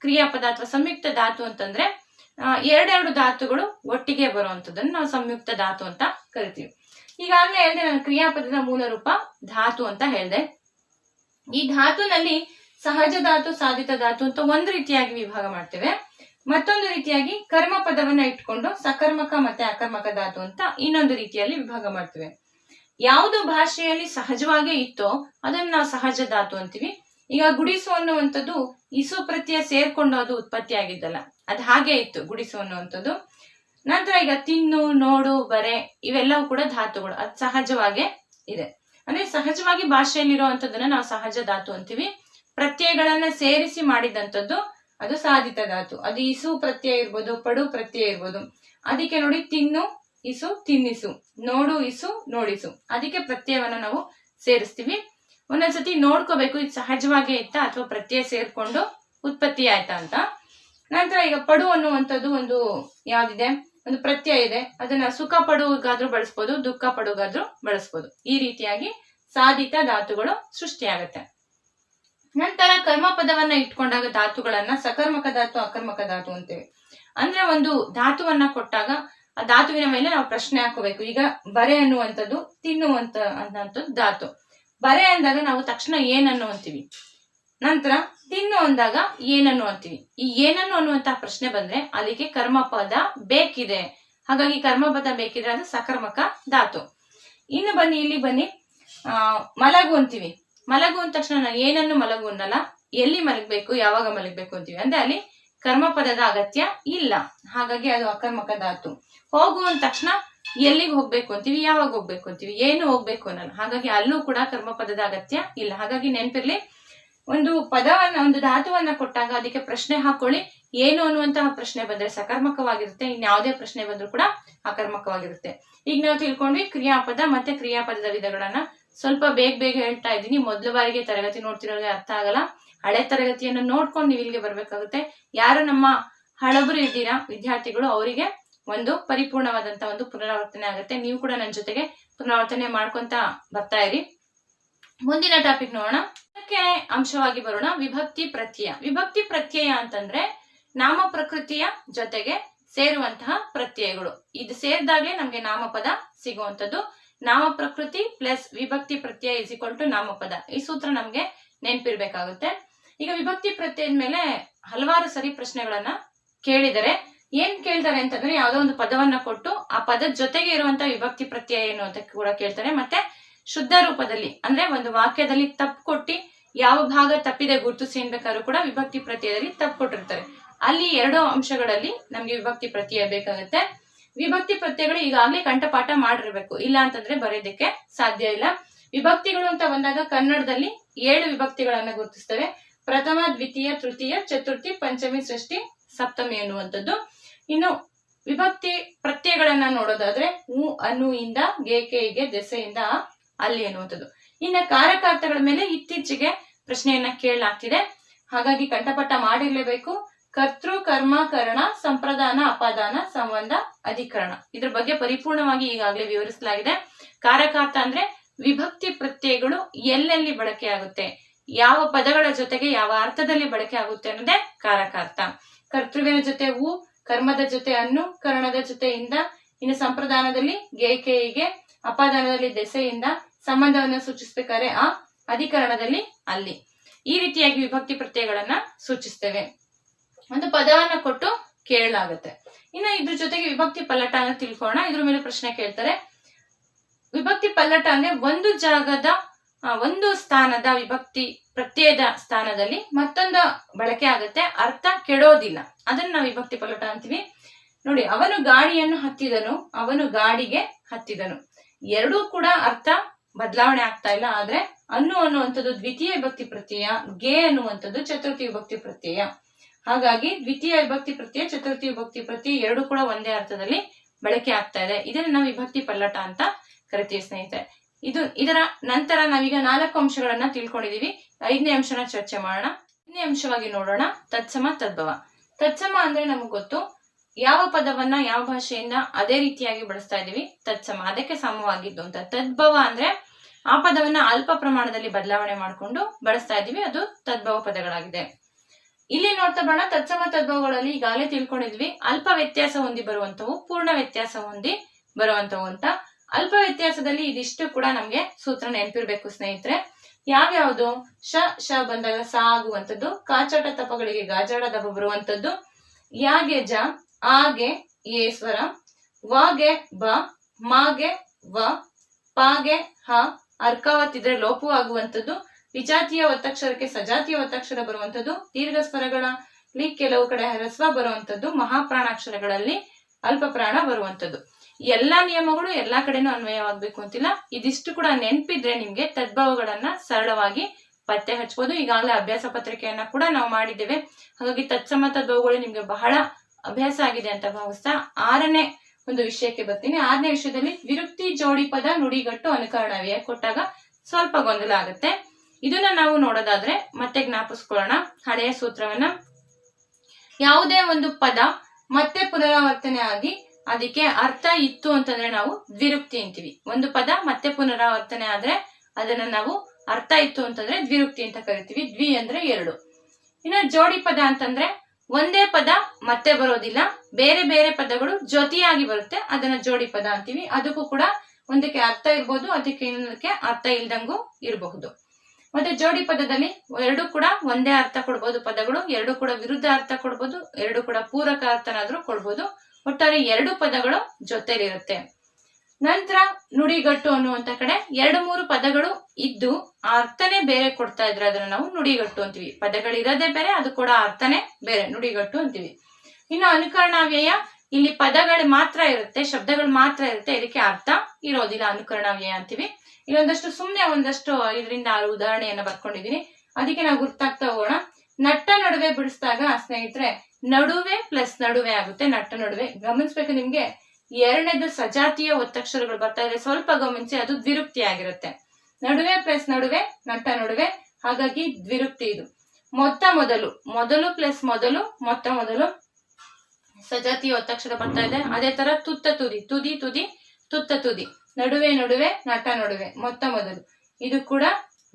ಕ್ರಿಯಾಪದ ಅಥವಾ ಸಂಯುಕ್ತ ಧಾತು ಅಂತಂದ್ರೆ ಎರಡೆರಡು ಧಾತುಗಳು ಒಟ್ಟಿಗೆ ಬರುವಂತದನ್ನು ನಾವು ಸಂಯುಕ್ತ ಧಾತು ಅಂತ ಕರಿತೀವಿ. ಈಗಾಗಲೇ ಹೇಳಿದೆ ನಾನು ಕ್ರಿಯಾಪದದ ಮೂಲ ರೂಪ ಧಾತು ಅಂತ ಹೇಳಿದೆ. ಈ ಧಾತುನಲ್ಲಿ ಸಹಜ ಧಾತು, ಸಾಧಿತ ಧಾತು ಅಂತ ಒಂದ್ ರೀತಿಯಾಗಿ ವಿಭಾಗ ಮಾಡ್ತೇವೆ. ಮತ್ತೊಂದು ರೀತಿಯಾಗಿ ಕರ್ಮ ಪದವನ್ನ ಇಟ್ಕೊಂಡು ಸಕರ್ಮಕ ಮತ್ತೆ ಅಕರ್ಮಕ ಧಾತು ಅಂತ ಇನ್ನೊಂದು ರೀತಿಯಲ್ಲಿ ವಿಭಾಗ ಮಾಡ್ತೇವೆ. ಯಾವುದು ಭಾಷೆಯಲ್ಲಿ ಸಹಜವಾಗೇ ಇತ್ತೋ ಅದನ್ನ ನಾವು ಸಹಜ ಧಾತು ಅಂತೀವಿ. ಈಗ ಗುಡಿಸು ಅನ್ನುವಂಥದ್ದು ಇಸು ಪ್ರತ್ಯಯ ಸೇರ್ಕೊಂಡು ಅದು ಉತ್ಪತ್ತಿ ಆಗಿದ್ದಲ್ಲ. ಅದು ಹಾಗೆ ಇತ್ತು ಗುಡಿಸು ಅನ್ನುವಂಥದ್ದು. ನಂತರ ಈಗ ತಿನ್ನು, ನೋಡು, ಬರೆ ಇವೆಲ್ಲವೂ ಕೂಡ ಧಾತುಗಳು. ಅದು ಸಹಜವಾಗೇ ಇದೆ. ಅಂದ್ರೆ ಸಹಜವಾಗಿ ಭಾಷೆಯಲ್ಲಿರುವಂಥದ್ದನ್ನ ನಾವು ಸಹಜ ಧಾತು ಅಂತೀವಿ. ಪ್ರತ್ಯಯಗಳನ್ನ ಸೇರಿಸಿ ಮಾಡಿದಂಥದ್ದು ಅದು ಸಾಧಿತ ಧಾತು ಅದು ಇಸು ಪ್ರತ್ಯಯ ಇರ್ಬೋದು, ಪಡು ಪ್ರತ್ಯಯ ಇರ್ಬೋದು. ಅದಕ್ಕೆ ನೋಡಿ ತಿನ್ನು, ಇಸು, ತಿನ್ನಿಸು. ನೋಡು, ಇಸು, ನೋಡಿಸು. ಅದಕ್ಕೆ ಪ್ರತ್ಯಯವನ್ನು ನಾವು ಸೇರಿಸ್ತೀವಿ. ಒಂದೊಂದ್ಸತಿ ನೋಡ್ಕೋಬೇಕು, ಇದು ಸಹಜವಾಗಿ ಇತ್ತಾ ಅಥವಾ ಪ್ರತ್ಯಯ ಸೇರ್ಕೊಂಡು ಉತ್ಪತ್ತಿ ಆಯ್ತಾ ಅಂತ. ನಂತರ ಈಗ ಪಡು ಅನ್ನುವಂಥದ್ದು ಒಂದು ಯಾವ್ದಿದೆ? ಒಂದು ಪ್ರತ್ಯಯ ಇದೆ. ಅದನ್ನ ಸುಖ ಪಡುವಾದ್ರೂ ಬಳಸ್ಬೋದು, ದುಃಖ ಪಡುವಾದ್ರೂ ಬಳಸ್ಬೋದು. ಈ ರೀತಿಯಾಗಿ ಸಾಧಿತ ಧಾತುಗಳು ಸೃಷ್ಟಿಯಾಗತ್ತೆ. ಕರ್ಮ ಪದವನ್ನ ಇಟ್ಕೊಂಡಾಗ ಧಾತುಗಳನ್ನ ಸಕರ್ಮಕ ಧಾತು, ಅಕರ್ಮಕ ಧಾತು ಅಂತೇವೆ ಅಂದ್ರೆ ಒಂದು ಧಾತುವನ್ನ ಕೊಟ್ಟಾಗ ಆ ಧಾತುವಿನ ಮೇಲೆ ನಾವು ಪ್ರಶ್ನೆ ಹಾಕೋಬೇಕು. ಈಗ ಬರೆ ಅನ್ನುವಂಥದ್ದು ತಿನ್ನುವಂತ ಅನ್ನುವಂಥದ್ದು ಧಾತು. ಬರೆ ಅಂದಾಗ ನಾವು ತಕ್ಷಣ ಏನನ್ನು ಅಂತೀವಿ ನಂತರ ತಿನ್ನು ಅಂದಾಗ ಏನನ್ನು ಅಂತೀವಿ ಈ ಏನನ್ನು ಅನ್ನುವಂತಹ ಪ್ರಶ್ನೆ ಬಂದ್ರೆ ಅಲ್ಲಿಗೆ ಕರ್ಮಪದ ಬೇಕಿದೆ. ಹಾಗಾಗಿ ಕರ್ಮಪದ ಬೇಕಿದ್ರೆ ಅದು ಸಕರ್ಮಕ ಧಾತು. ಇನ್ನು ಬನ್ನಿ, ಇಲ್ಲಿ ಬನ್ನಿ. ಮಲಗು ಅಂತೀವಿ. ಮಲಗು ಅಂದ ತಕ್ಷಣ ನಾನು ಏನನ್ನು ಮಲಗು ಅನ್ನಲ್ಲ? ಎಲ್ಲಿ ಮಲಗಬೇಕು, ಯಾವಾಗ ಮಲಗಬೇಕು ಅಂತೀವಿ. ಅಂದ್ರೆ ಅಲ್ಲಿ ಕರ್ಮಪದದ ಅಗತ್ಯ ಇಲ್ಲ. ಹಾಗಾಗಿ ಅದು ಅಕರ್ಮಕ ಧಾತು ಹೋಗು ಅಂದ ತಕ್ಷಣ ಎಲ್ಲಿಗೆ ಹೋಗ್ಬೇಕು ಅಂತೀವಿ, ಯಾವಾಗ ಹೋಗ್ಬೇಕು ಅಂತೀವಿ, ಏನು ಹೋಗ್ಬೇಕು ಅನ್ನಲ್ಲ. ಹಾಗಾಗಿ ಅಲ್ಲೂ ಕೂಡ ಕರ್ಮಪದದ ಅಗತ್ಯ ಇಲ್ಲ. ಹಾಗಾಗಿ ನೆನಪಿರ್ಲಿ, ಒಂದು ಪದವನ್ನ, ಒಂದು ಧಾತುವನ್ನ ಕೊಟ್ಟಾಗ ಅದಕ್ಕೆ ಪ್ರಶ್ನೆ ಹಾಕೊಳ್ಳಿ. ಏನು ಅನ್ನುವಂತಹ ಪ್ರಶ್ನೆ ಬಂದ್ರೆ ಸಕರ್ಮಕವಾಗಿರುತ್ತೆ ಇನ್ಯಾವುದೇ ಪ್ರಶ್ನೆ ಬಂದ್ರೂ ಕೂಡ ಅಕರ್ಮಕವಾಗಿರುತ್ತೆ. ಈಗ ನಾವು ತಿಳ್ಕೊಂಡ್ವಿ ಕ್ರಿಯಾಪದ ಮತ್ತೆ ಕ್ರಿಯಾಪದದ ವಿಧಗಳನ್ನ. ಸ್ವಲ್ಪ ಬೇಗ ಬೇಗ ಹೇಳ್ತಾ ಇದ್ದೀನಿ. ಮೊದಲ ಬಾರಿಗೆ ತರಗತಿ ನೋಡ್ತಿರೋದೇ ಅರ್ಥ ಆಗಲ್ಲ. ಹಳೆ ತರಗತಿಯನ್ನು ನೋಡ್ಕೊಂಡು ನೀವು ಇಲ್ಲಿಗೆ ಬರ್ಬೇಕಾಗುತ್ತೆ. ಯಾರು ನಮ್ಮ ಹಳಬರು ಇದ್ದೀರಾ ವಿದ್ಯಾರ್ಥಿಗಳು, ಅವರಿಗೆ ಒಂದು ಪರಿಪೂರ್ಣವಾದಂತ ಒಂದು ಪುನರಾವರ್ತನೆ ಆಗುತ್ತೆ. ನೀವು ಕೂಡ ನನ್ನ ಜೊತೆಗೆ ಪುನರಾವರ್ತನೆ ಮಾಡ್ಕೊಂತ ಬರ್ತಾ ಇರಿ. ಮುಂದಿನ ಟಾಪಿಕ್ ನೋಡೋಣ. ಅದಕ್ಕೆ ಅಂಶವಾಗಿ ಬರೋಣ. ವಿಭಕ್ತಿ ಪ್ರತ್ಯಯ. ವಿಭಕ್ತಿ ಪ್ರತ್ಯಯ ಅಂತಂದ್ರೆ ನಾಮ ಪ್ರಕೃತಿಯ ಜೊತೆಗೆ ಸೇರುವಂತಹ ಪ್ರತ್ಯಯಗಳು. ಇದು ಸೇರಿದಾಗಲೇ ನಮ್ಗೆ ನಾಮಪದ ಸಿಗುವಂತದ್ದು ನಾಮ ಪ್ರಕೃತಿ ಪ್ಲಸ್ ವಿಭಕ್ತಿ ಪ್ರತ್ಯಯ ಇಸ್ ಈಕ್ವಲ್ ಟು ನಾಮಪದ. ಈ ಸೂತ್ರ ನಮ್ಗೆ ನೆನ್ಪಿರ್ಬೇಕಾಗುತ್ತೆ. ಈಗ ವಿಭಕ್ತಿ ಪ್ರತ್ಯಯದ ಮೇಲೆ ಹಲವಾರು ಸರಿ ಪ್ರಶ್ನೆಗಳನ್ನ ಕೇಳಿದರೆ ಏನ್ ಕೇಳ್ತಾರೆ ಅಂತಂದ್ರೆ ಯಾವ್ದೋ ಒಂದು ಪದವನ್ನ ಕೊಟ್ಟು ಆ ಪದದ ಜೊತೆಗೆ ಇರುವಂತ ವಿಭಕ್ತಿ ಪ್ರತ್ಯಯ ಏನು ಅಂತ ಕೂಡ ಕೇಳ್ತಾರೆ. ಮತ್ತೆ ಶುದ್ಧ ರೂಪದಲ್ಲಿ ಅಂದ್ರೆ ಒಂದು ವಾಕ್ಯದಲ್ಲಿ ತಪ್ಪು ಕೊಟ್ಟಿ ಯಾವ ಭಾಗ ತಪ್ಪಿದೆ ಗುರುತಿಸಿ ಅನ್ಬೇಕಾದ್ರೂ ಕೂಡ ವಿಭಕ್ತಿ ಪ್ರತ್ಯಯದಲ್ಲಿ ತಪ್ಪು ಕೊಟ್ಟಿರ್ತಾರೆ. ಅಲ್ಲಿ ಎರಡು ಅಂಶಗಳಲ್ಲಿ ನಮ್ಗೆ ವಿಭಕ್ತಿ ಪ್ರತ್ಯಯ ಬೇಕಾಗುತ್ತೆ. ವಿಭಕ್ತಿ ಪ್ರತ್ಯಯಗಳು ಈಗಾಗಲೇ ಕಂಠಪಾಠ ಮಾಡಿರ್ಬೇಕು. ಇಲ್ಲ ಅಂತಂದ್ರೆ ಬರೆಯೋದಕ್ಕೆ ಸಾಧ್ಯ ಇಲ್ಲ. ವಿಭಕ್ತಿಗಳು ಅಂತ ಬಂದಾಗ ಕನ್ನಡದಲ್ಲಿ ಏಳು ವಿಭಕ್ತಿಗಳನ್ನ ಗುರುತಿಸ್ತೇವೆ. ಪ್ರಥಮ, ದ್ವಿತೀಯ, ತೃತೀಯ, ಚತುರ್ಥಿ, ಪಂಚಮಿ ಷಷ್ಠಿ ಸಪ್ತಮಿ ಅನ್ನುವಂಥದ್ದು ಇನ್ನು ವಿಭಕ್ತಿ ಪ್ರತ್ಯಯಗಳನ್ನ ನೋಡೋದಾದ್ರೆ ಉ, ಅನು, ಇಂದ, ಗೆ, ಕೆ, ಗೆ, ದೆಸೆಯಿಂದ ಅಲ್ಲಿ ಅನ್ನುವಂಥದ್ದು ಇನ್ನ ಕಾರಕಾರ್ಥಗಳ ಮೇಲೆ ಇತ್ತೀಚೆಗೆ ಪ್ರಶ್ನೆಯನ್ನ ಕೇಳಲಾಗ್ತಿದೆ. ಹಾಗಾಗಿ ಕಂಠಪಟ್ಟ ಮಾಡಿರ್ಲೇಬೇಕು. ಕರ್ತೃ, ಕರ್ಮ, ಕರಣ, ಸಂಪ್ರದಾನ, ಅಪಾದಾನ ಸಂಬಂಧ ಅಧಿಕರಣ. ಇದ್ರ ಬಗ್ಗೆ ಪರಿಪೂರ್ಣವಾಗಿ ಈಗಾಗಲೇ ವಿವರಿಸಲಾಗಿದೆ. ಕಾರಕಾರ್ಥ ಅಂದ್ರೆ ವಿಭಕ್ತಿ ಪ್ರತ್ಯಯಗಳು ಎಲ್ಲೆಲ್ಲಿ ಬಳಕೆ ಆಗುತ್ತೆ? ಯಾವ ಪದಗಳ ಜೊತೆಗೆ ಯಾವ ಅರ್ಥದಲ್ಲಿ ಬಳಕೆ ಆಗುತ್ತೆ ಅನ್ನೋದೇ ಕಾರಕಾರ್ಥ. ಕರ್ತೃವಿನ ಜೊತೆ ಹೂ ಕರ್ಮದ ಜೊತೆ ಅನ್ನು, ಕರ್ಣದ ಜೊತೆಯಿಂದ, ಇನ್ನು ಸಂಪ್ರದಾನದಲ್ಲಿ ಗೇಕೆಯಿಗೆ ಅಪಾದಾನದಲ್ಲಿ ದೆಸೆಯಿಂದ ಸಂಬಂಧವನ್ನು ಸೂಚಿಸಬೇಕಾದ್ರೆ ಆ ಅಧಿಕರಣದಲ್ಲಿ ಅಲ್ಲಿ. ಈ ರೀತಿಯಾಗಿ ವಿಭಕ್ತಿ ಪ್ರತ್ಯಯಗಳನ್ನ ಸೂಚಿಸ್ತೇವೆ. ಒಂದು ಪದವನ್ನ ಕೊಟ್ಟು ಕೇಳಲಾಗುತ್ತೆ. ಇನ್ನು ಇದ್ರ ಜೊತೆಗೆ ವಿಭಕ್ತಿ ಪಲ್ಲಟ ಅಂತ ತಿಳ್ಕೊಳ್ಳೋಣ. ಇದ್ರ ಮೇಲೆ ಪ್ರಶ್ನೆ ಕೇಳ್ತಾರೆ. ವಿಭಕ್ತಿ ಪಲ್ಲಟ ಅಂದ್ರೆ ಒಂದು ಜಾಗದ ಒಂದು ಸ್ಥಾನದ ವಿಭಕ್ತಿ ಪ್ರತ್ಯಯದ ಸ್ಥಾನದಲ್ಲಿ ಮತ್ತೊಂದು ಬಳಕೆ ಆಗುತ್ತೆ ಅರ್ಥ ಕೆಡೋದಿಲ್ಲ. ಅದನ್ನ ನಾವು ವಿಭಕ್ತಿ ಪಲ್ಲಟ ಅಂತೀವಿ. ನೋಡಿ, ಅವನು ಗಾಡಿಯನ್ನು ಹತ್ತಿದನು, ಅವನು ಗಾಡಿಗೆ ಹತ್ತಿದನು. ಎರಡೂ ಕೂಡ ಅರ್ಥ ಬದಲಾವಣೆ ಆಗ್ತಾ ಇಲ್ಲ, ಆದ್ರೆ ಅನ್ನು ಅನ್ನುವಂಥದ್ದು ದ್ವಿತೀಯ ವಿಭಕ್ತಿ ಪ್ರತ್ಯಯ, ಗೆ ಅನ್ನುವಂಥದ್ದು ಚತುರ್ಥಿ ವಿಭಕ್ತಿ ಪ್ರತ್ಯಯ. ಹಾಗಾಗಿ ದ್ವಿತೀಯ ವಿಭಕ್ತಿ ಪ್ರತ್ಯಯ, ಚತುರ್ಥಿ ವಿಭಕ್ತಿ ಪ್ರತ್ಯಯ ಎರಡು ಕೂಡ ಒಂದೇ ಅರ್ಥದಲ್ಲಿ ಬಳಕೆ ಆಗ್ತಾ ಇದೆ. ಇದನ್ನ ನಾವು ವಿಭಕ್ತಿ ಪಲ್ಲಟ ಅಂತ ಕರಿತೀವಿ ಸ್ನೇಹಿತರೆ. ಇದು ಇದರ ನಂತರ ನಾವೀಗ ನಾಲ್ಕು ಅಂಶಗಳನ್ನ ತಿಳ್ಕೊಂಡಿದೀವಿ. ಐದನೇ ಅಂಶನ ಚರ್ಚೆ ಮಾಡೋಣ. ಐದನೇ ಅಂಶವಾಗಿ ನೋಡೋಣ. ತತ್ಸಮ, ತದ್ಭವ. ತತ್ಸಮ ಅಂದ್ರೆ ನಮಗ್ ಗೊತ್ತು. ಯಾವ ಪದವನ್ನ ಯಾವ ಭಾಷೆಯಿಂದ ಅದೇ ರೀತಿಯಾಗಿ ಬಳಸ್ತಾ ಇದೀವಿ? ತತ್ಸಮ. ಅದಕ್ಕೆ ಸಮವಾಗಿದ್ದು ಅಂತ. ತದ್ಭವ ಅಂದ್ರೆ ಆ ಪದವನ್ನ ಅಲ್ಪ ಪ್ರಮಾಣದಲ್ಲಿ ಬದಲಾವಣೆ ಮಾಡಿಕೊಂಡು ಬಳಸ್ತಾ ಇದೀವಿ. ಅದು ತದ್ಭವ ಪದಗಳಾಗಿದೆ. ಇಲ್ಲಿ ನೋಡ್ತಾ ಬರೋಣ. ತತ್ಸಮ, ತದ್ಭವಗಳಲ್ಲಿ ಈಗಾಗಲೇ ತಿಳ್ಕೊಂಡಿದ್ವಿ. ಅಲ್ಪ ವ್ಯತ್ಯಾಸ ಹೊಂದಿ ಬರುವಂತವು ಪೂರ್ಣ ವ್ಯತ್ಯಾಸ ಹೊಂದಿ ಬರುವಂತವು ಅಂತ. ಅಲ್ಪ ವ್ಯತ್ಯಾಸದಲ್ಲಿ ಇದಿಷ್ಟು ಕೂಡ ನಮ್ಗೆ ಸೂತ್ರ ನೆನಪಿರ್ಬೇಕು ಸ್ನೇಹಿತರೆ. ಯಾವ್ಯಾವುದು? ಶ ಶ ಬಂದಾಗ ಸ ಆಗುವಂಥದ್ದು ಕಾಚಾಟ ತಪಗಳಿಗೆ ಗಾಜಾಡ ದಪ ಬರುವಂತದ್ದು ಯಾಗೆ ಜ, ಆಗೆ ಏ ಸ್ವರ, ವಾಗೆ ಬ, ಮಾಗೆ ವ, ಪಾಗೆ ಹ, ಅರ್ಕಾವತ್ತಿದ್ರೆ ಲೋಪು ಆಗುವಂಥದ್ದು, ವಿಜಾತಿಯ ಒತ್ತಕ್ಷರಕ್ಕೆ ಸಜಾತಿಯ ಒತ್ತಕ್ಷರ ಬರುವಂಥದ್ದು, ದೀರ್ಘ ಸ್ವರಗಳಲ್ಲಿ ಕೆಲವು ಕಡೆ ಹರಸ್ವ ಬರುವಂಥದ್ದು, ಮಹಾಪ್ರಾಣಾಕ್ಷರಗಳಲ್ಲಿ ಅಲ್ಪ ಪ್ರಾಣ ಬರುವಂಥದ್ದು. ಎಲ್ಲಾ ನಿಯಮಗಳು ಎಲ್ಲಾ ಕಡೆನೂ ಅನ್ವಯವಾಗಬೇಕು ಅಂತಿಲ್ಲ. ಇದಿಷ್ಟು ಕೂಡ ನೆನಪಿದ್ರೆ ನಿಮ್ಗೆ ತದ್ಭವಗಳನ್ನ ಸರಳವಾಗಿ ಪತ್ತೆ ಹಚ್ಬೋದು. ಈಗಾಗಲೇ ಅಭ್ಯಾಸ ಪತ್ರಿಕೆಯನ್ನ ಕೂಡ ನಾವು ಮಾಡಿದ್ದೇವೆ. ಹಾಗಾಗಿ ತತ್ಸಮ ತದ್ಭವಗಳು ನಿಮ್ಗೆ ಬಹಳ ಅಭ್ಯಾಸ ಆಗಿದೆ ಅಂತ ಭಾವಿಸ್ತಾ ಆರನೇ ಒಂದು ವಿಷಯಕ್ಕೆ ಬರ್ತೀನಿ. ಆರನೇ ವಿಷಯದಲ್ಲಿ ವಿರುಕ್ತಿ ಜೋಡಿ ಪದ ನುಡಿಗಟ್ಟು ಅನುಕರಣವೇ ಕೊಟ್ಟಾಗ ಸ್ವಲ್ಪ ಗೊಂದಲ ಆಗುತ್ತೆ. ಇದನ್ನ ನಾವು ನೋಡೋದಾದ್ರೆ ಮತ್ತೆ ಜ್ಞಾಪಿಸ್ಕೊಳ್ಳೋಣ. ಹಳೆಯ ಸೂತ್ರವನ್ನ. ಯಾವುದೇ ಒಂದು ಪದ ಮತ್ತೆ ಪುನರಾವರ್ತನೆ ಆಗಿ ಅದಕ್ಕೆ ಅರ್ಥ ಇತ್ತು ಅಂತಂದ್ರೆ ನಾವು ದ್ವಿರುಕ್ತಿ ಅಂತೀವಿ. ಒಂದು ಪದ ಮತ್ತೆ ಪುನರಾವರ್ತನೆ ಆದ್ರೆ ಅದನ್ನ ನಾವು ಅರ್ಥ ಇತ್ತು ಅಂತಂದ್ರೆ ದ್ವಿರುಕ್ತಿ ಅಂತ ಕರಿತೀವಿ. ದ್ವಿ ಅಂದ್ರೆ ಎರಡು. ಇನ್ನು ಜೋಡಿ ಪದ ಅಂತಂದ್ರೆ ಒಂದೇ ಪದ ಮತ್ತೆ ಬರೋದಿಲ್ಲ. ಬೇರೆ ಬೇರೆ ಪದಗಳು ಜೊತೆಯಾಗಿ ಬರುತ್ತೆ. ಅದನ್ನ ಜೋಡಿ ಪದ ಅಂತೀವಿ. ಅದಕ್ಕೂ ಕೂಡ ಒಂದಕ್ಕೆ ಅರ್ಥ ಇರ್ಬೋದು, ಅದಕ್ಕೆ ಇನ್ನೊಂದಕ್ಕೆ ಅರ್ಥ ಇಲ್ದಂಗೂ ಇರಬಹುದು. ಮತ್ತೆ ಜೋಡಿ ಪದದಲ್ಲಿ ಎರಡು ಕೂಡ ಒಂದೇ ಅರ್ಥ ಕೊಡ್ಬೋದು ಪದಗಳು, ಎರಡು ಕೂಡ ವಿರುದ್ಧ ಅರ್ಥ ಕೊಡ್ಬೋದು, ಎರಡು ಕೂಡ ಪೂರಕ ಅರ್ಥನಾದ್ರೂ ಕೊಡ್ಬೋದು. ಒಟ್ಟಾರೆ ಎರಡು ಪದಗಳು ಜೊತೆಲಿರುತ್ತೆ. ನಂತರ ನುಡಿಗಟ್ಟು ಅನ್ನುವಂತ ಕಡೆ ಎರಡು ಮೂರು ಪದಗಳು ಇದ್ದು ಅರ್ಥನೇ ಬೇರೆ ಕೊಡ್ತಾ ಇದ್ರೆ ಅದನ್ನ ನಾವು ನುಡಿಗಟ್ಟು ಅಂತೀವಿ. ಪದಗಳಿರೋದೇ ಬೇರೆ, ಅದು ಕೂಡ ಅರ್ಥನೇ ಬೇರೆ, ನುಡಿಗಟ್ಟು ಅಂತೀವಿ. ಇನ್ನು ಅನುಕರಣಾವ್ಯಯ, ಇಲ್ಲಿ ಪದಗಳು ಮಾತ್ರ ಇರುತ್ತೆ, ಶಬ್ದಗಳು ಮಾತ್ರ ಇರುತ್ತೆ, ಇದಕ್ಕೆ ಅರ್ಥ ಇರೋದಿಲ್ಲ ಅನುಕರಣಾವ್ಯಯ ಅಂತೀವಿ. ಇಲ್ಲೊಂದಷ್ಟು ಸುಮ್ನೆ ಒಂದಷ್ಟು ಇದರಿಂದ ಉದಾಹರಣೆಯನ್ನ ಬರ್ಕೊಂಡಿದೀನಿ. ಅದಕ್ಕೆ ನಾವು ಗುರ್ತಾಗ್ತಾ ಹೋಗೋಣ. ನಟ್ಟ ನಡುವೆ ಬಿಡಿಸಿದಾಗ ಸ್ನೇಹಿತರೆ, ನಡುವೆ ಪ್ಲಸ್ ನಡುವೆ ಆಗುತ್ತೆ ನಟ್ಟ ನಡುವೆ. ಗಮನಿಸ್ಬೇಕು ನಿಮ್ಗೆ, ಎರಡನೇದು ಸಜಾತಿಯ ಒತ್ತಕ್ಷರಗಳು ಬರ್ತಾ ಇದೆ. ಸ್ವಲ್ಪ ಗಮನಿಸಿ, ಅದು ದ್ವಿರುಕ್ತಿ ಆಗಿರುತ್ತೆ. ನಡುವೆ ಪ್ಲಸ್ ನಡುವೆ, ನಟ್ಟ ನಡುವೆ, ಹಾಗಾಗಿ ದ್ವಿರುಕ್ತಿ ಇದು. ಮೊತ್ತ ಮೊದಲು ಮೊದಲು ಪ್ಲಸ್ ಮೊದಲು, ಮೊತ್ತ ಮೊದಲು ಸಜಾತಿಯ ಒತ್ತಕ್ಷರ ಬರ್ತಾ ಇದೆ. ಅದೇ ತರ ತುತ್ತ ತುದಿ ತುದಿ ತುದಿ, ತುತ್ತ ತುದಿ. ನಡುವೆ ನಡುವೆ ನಟ ನಡುವೆ, ಮೊತ್ತ ಮೊದಲು. ಇದು ಕೂಡ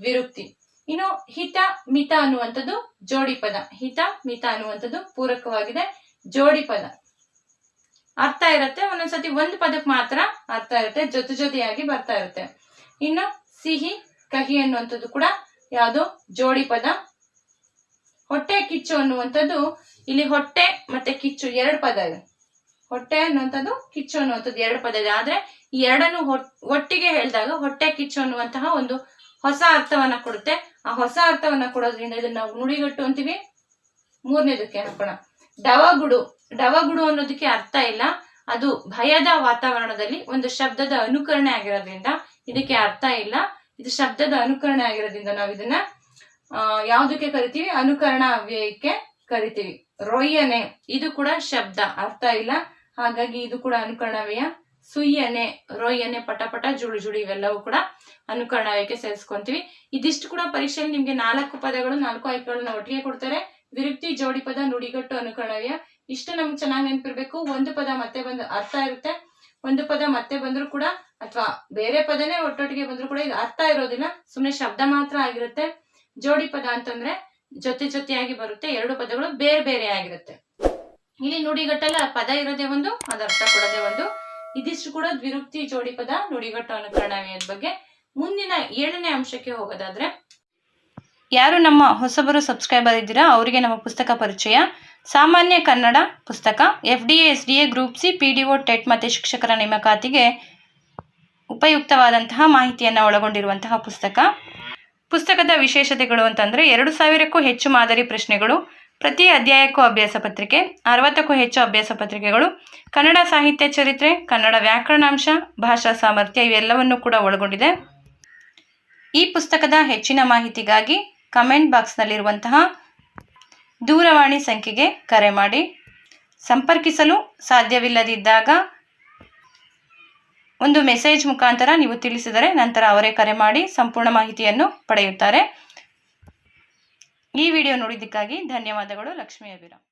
ವಿರುಕ್ತಿ ಇನ್ನು ಹಿತ, ಮಿತ ಅನ್ನುವಂಥದ್ದು ಜೋಡಿ ಪದ. ಹಿತ, ಮಿತ ಅನ್ನುವಂಥದ್ದು ಪೂರಕವಾಗಿದೆ. ಜೋಡಿ ಪದ. ಅರ್ಥ ಇರುತ್ತೆ. ಒಂದೊಂದ್ಸತಿ ಒಂದು ಪದಕ್ಕೆ ಮಾತ್ರ ಅರ್ಥ ಇರುತ್ತೆ. ಜೊತೆ ಜೊತೆಯಾಗಿ ಬರ್ತಾ ಇರುತ್ತೆ. ಇನ್ನು ಸಿಹಿ, ಕಹಿ ಅನ್ನುವಂಥದ್ದು ಕೂಡ ಯಾವುದು ಜೋಡಿ ಪದ. ಹೊಟ್ಟೆ, ಕಿಚ್ಚು ಅನ್ನುವಂಥದ್ದು ಇಲ್ಲಿ ಹೊಟ್ಟೆ ಮತ್ತೆ ಕಿಚ್ಚು ಎರಡು ಪದ ಇದೆ. ಹೊಟ್ಟೆ ಅನ್ನುವಂಥದ್ದು, ಕಿಚ್ಚು ಅನ್ನುವಂಥದ್ದು ಎರಡು ಪದ ಇದೆ. ಆದ್ರೆ ಈ ಎರಡನ್ನು ಒಟ್ಟಿಗೆ ಹೇಳಿದಾಗ ಹೊಟ್ಟೆ, ಕಿಚ್ಚು ಅನ್ನುವಂತಹ ಒಂದು ಹೊಸ ಅರ್ಥವನ್ನ ಕೊಡುತ್ತೆ. ಆ ಹೊಸ ಅರ್ಥವನ್ನ ಕೊಡೋದ್ರಿಂದ ಇದನ್ನ ನಾವು ನುಡಿಗಟ್ಟು ಅಂತೀವಿ. ಮೂರನೇದಕ್ಕೆ ಹಾಕೋಣ ಡವಗುಡು. ಡವಗುಡು ಅನ್ನೋದಕ್ಕೆ ಅರ್ಥ ಇಲ್ಲ. ಅದು ಭಯದ ವಾತಾವರಣದಲ್ಲಿ ಒಂದು ಶಬ್ದದ ಅನುಕರಣೆ ಆಗಿರೋದ್ರಿಂದ ಇದಕ್ಕೆ ಅರ್ಥ ಇಲ್ಲ. ಇದು ಶಬ್ದದ ಅನುಕರಣೆ ಆಗಿರೋದ್ರಿಂದ ನಾವು ಇದನ್ನ ಯಾವ್ದಕ್ಕೆ ಕರಿತೀವಿ? ಅನುಕರಣ ಅವ್ಯಯಕ್ಕೆ ಕರಿತೀವಿ. ರೊಯ್ಯನೆ. ಇದು ಕೂಡ ಶಬ್ದ. ಅರ್ಥ ಇಲ್ಲ. ಹಾಗಾಗಿ ಇದು ಕೂಡ ಅನುಕರಣವ್ಯಯ ಸುಯ್ಯನೆ, ರೊಯ್ಯನೆ ಪಟ ಜುಳು ಜುಳು ಇವೆಲ್ಲವೂ ಕೂಡ ಅನುಕರಣವಾಗಿ ಸೇರಿಸ್ಕೊಂತೀವಿ. ಇದಿಷ್ಟು ಕೂಡ ಪರೀಕ್ಷೆಯಲ್ಲಿ ನಿಮ್ಗೆ ನಾಲ್ಕು ಪದಗಳು, ನಾಲ್ಕು ಆಯ್ಕೆಗಳನ್ನ ಒಟ್ಟಿಗೆ ಕೊಡ್ತಾರೆ. ವಿರುಕ್ತಿ, ಜೋಡಿ ಪದ, ನುಡಿಗಟ್ಟು, ಅನುಕರಣವ್ಯ. ಇಷ್ಟು ನಮ್ಗೆ ಚೆನ್ನಾಗಿ ನೆನಪಿರ್ಬೇಕು. ಒಂದು ಪದ ಮತ್ತೆ ಬಂದು ಅರ್ಥ ಇರುತ್ತೆ. ಒಂದು ಪದ ಮತ್ತೆ ಬಂದ್ರು ಕೂಡ, ಅಥವಾ ಬೇರೆ ಪದನೇ ಒಟ್ಟೊಟ್ಟಿಗೆ ಬಂದ್ರು ಕೂಡ ಇದು ಅರ್ಥ ಇರೋದಿಲ್ಲ. ಸುಮ್ಮನೆ ಶಬ್ದ ಮಾತ್ರ ಆಗಿರುತ್ತೆ. ಜೋಡಿ ಪದ ಅಂತಂದ್ರೆ ಜೊತೆ ಜೊತೆಯಾಗಿ ಬರುತ್ತೆ. ಎರಡು ಪದಗಳು ಬೇರೆ ಬೇರೆ ಆಗಿರುತ್ತೆ. ಇಲ್ಲಿ ನುಡಿಗಟ್ಟಲ್ಲ ಪದ ಇರೋದೇ ಒಂದು ಅದರ್ಥ ಅರ್ಥ ಕೊಡೋದೇ ಒಂದು. ಇದಿಷ್ಟು ಕೂಡ ದ್ವಿರುಕ್ತಿ ಜೋಡಿ ಪದ ನುಡಿಗಟ್ಟು ಅನುಕರಣವ್ಯದ ಬಗ್ಗೆ ಮುಂದಿನ ಏಳನೇ ಅಂಶಕ್ಕೆ ಹೋಗೋದಾದ್ರೆ, ಯಾರು ನಮ್ಮ ಹೊಸಬರು ಸಬ್ಸ್ಕ್ರೈಬರ್ ಇದ್ದೀರಾ, ಅವರಿಗೆ ನಮ್ಮ ಪುಸ್ತಕ ಪರಿಚಯ. ಸಾಮಾನ್ಯ ಕನ್ನಡ ಪುಸ್ತಕ F D S D A group C P D O TET ಮತ್ತು ಶಿಕ್ಷಕರ ನೇಮಕಾತಿಗೆ ಉಪಯುಕ್ತವಾದಂತಹ ಮಾಹಿತಿಯನ್ನು ಒಳಗೊಂಡಿರುವಂತಹ ಪುಸ್ತಕ. ಪುಸ್ತಕದ ವಿಶೇಷತೆಗಳು ಅಂತಂದರೆ, ಎರಡು ಸಾವಿರಕ್ಕೂ ಹೆಚ್ಚು ಮಾದರಿ ಪ್ರಶ್ನೆಗಳು ಪ್ರತಿ ಅಧ್ಯಾಯಕ್ಕೂ ಅಭ್ಯಾಸ ಪತ್ರಿಕೆ, ಅರವತ್ತಕ್ಕೂ ಹೆಚ್ಚು ಅಭ್ಯಾಸ ಪತ್ರಿಕೆಗಳು, ಕನ್ನಡ ಸಾಹಿತ್ಯ ಚರಿತ್ರೆ, ಕನ್ನಡ ವ್ಯಾಕರಣಾಂಶ, ಭಾಷಾ ಸಾಮರ್ಥ್ಯ ಇವೆಲ್ಲವನ್ನು ಕೂಡ ಒಳಗೊಂಡಿದೆ. ಈ ಪುಸ್ತಕದ ಹೆಚ್ಚಿನ ಮಾಹಿತಿಗಾಗಿ ಕಮೆಂಟ್ ಬಾಕ್ಸ್ನಲ್ಲಿರುವಂತಹ ದೂರವಾಣಿ ಸಂಖ್ಯೆಗೆ ಕರೆ ಮಾಡಿ. ಸಂಪರ್ಕಿಸಲು ಸಾಧ್ಯವಿಲ್ಲದಿದ್ದಾಗ ಒಂದು ಮೆಸೇಜ್ ಮುಖಾಂತರ ನೀವು ತಿಳಿಸಿದರೆ ನಂತರ ಅವರೇ ಕರೆ ಮಾಡಿ ಸಂಪೂರ್ಣ ಮಾಹಿತಿಯನ್ನು ಪಡೆಯುತ್ತಾರೆ. ಈ ವಿಡಿಯೋ ನೋಡಿದ್ದಕ್ಕಾಗಿ ಧನ್ಯವಾದಗಳು. ಲಕ್ಷ್ಮೀ ಅಭಿರಾಮ್.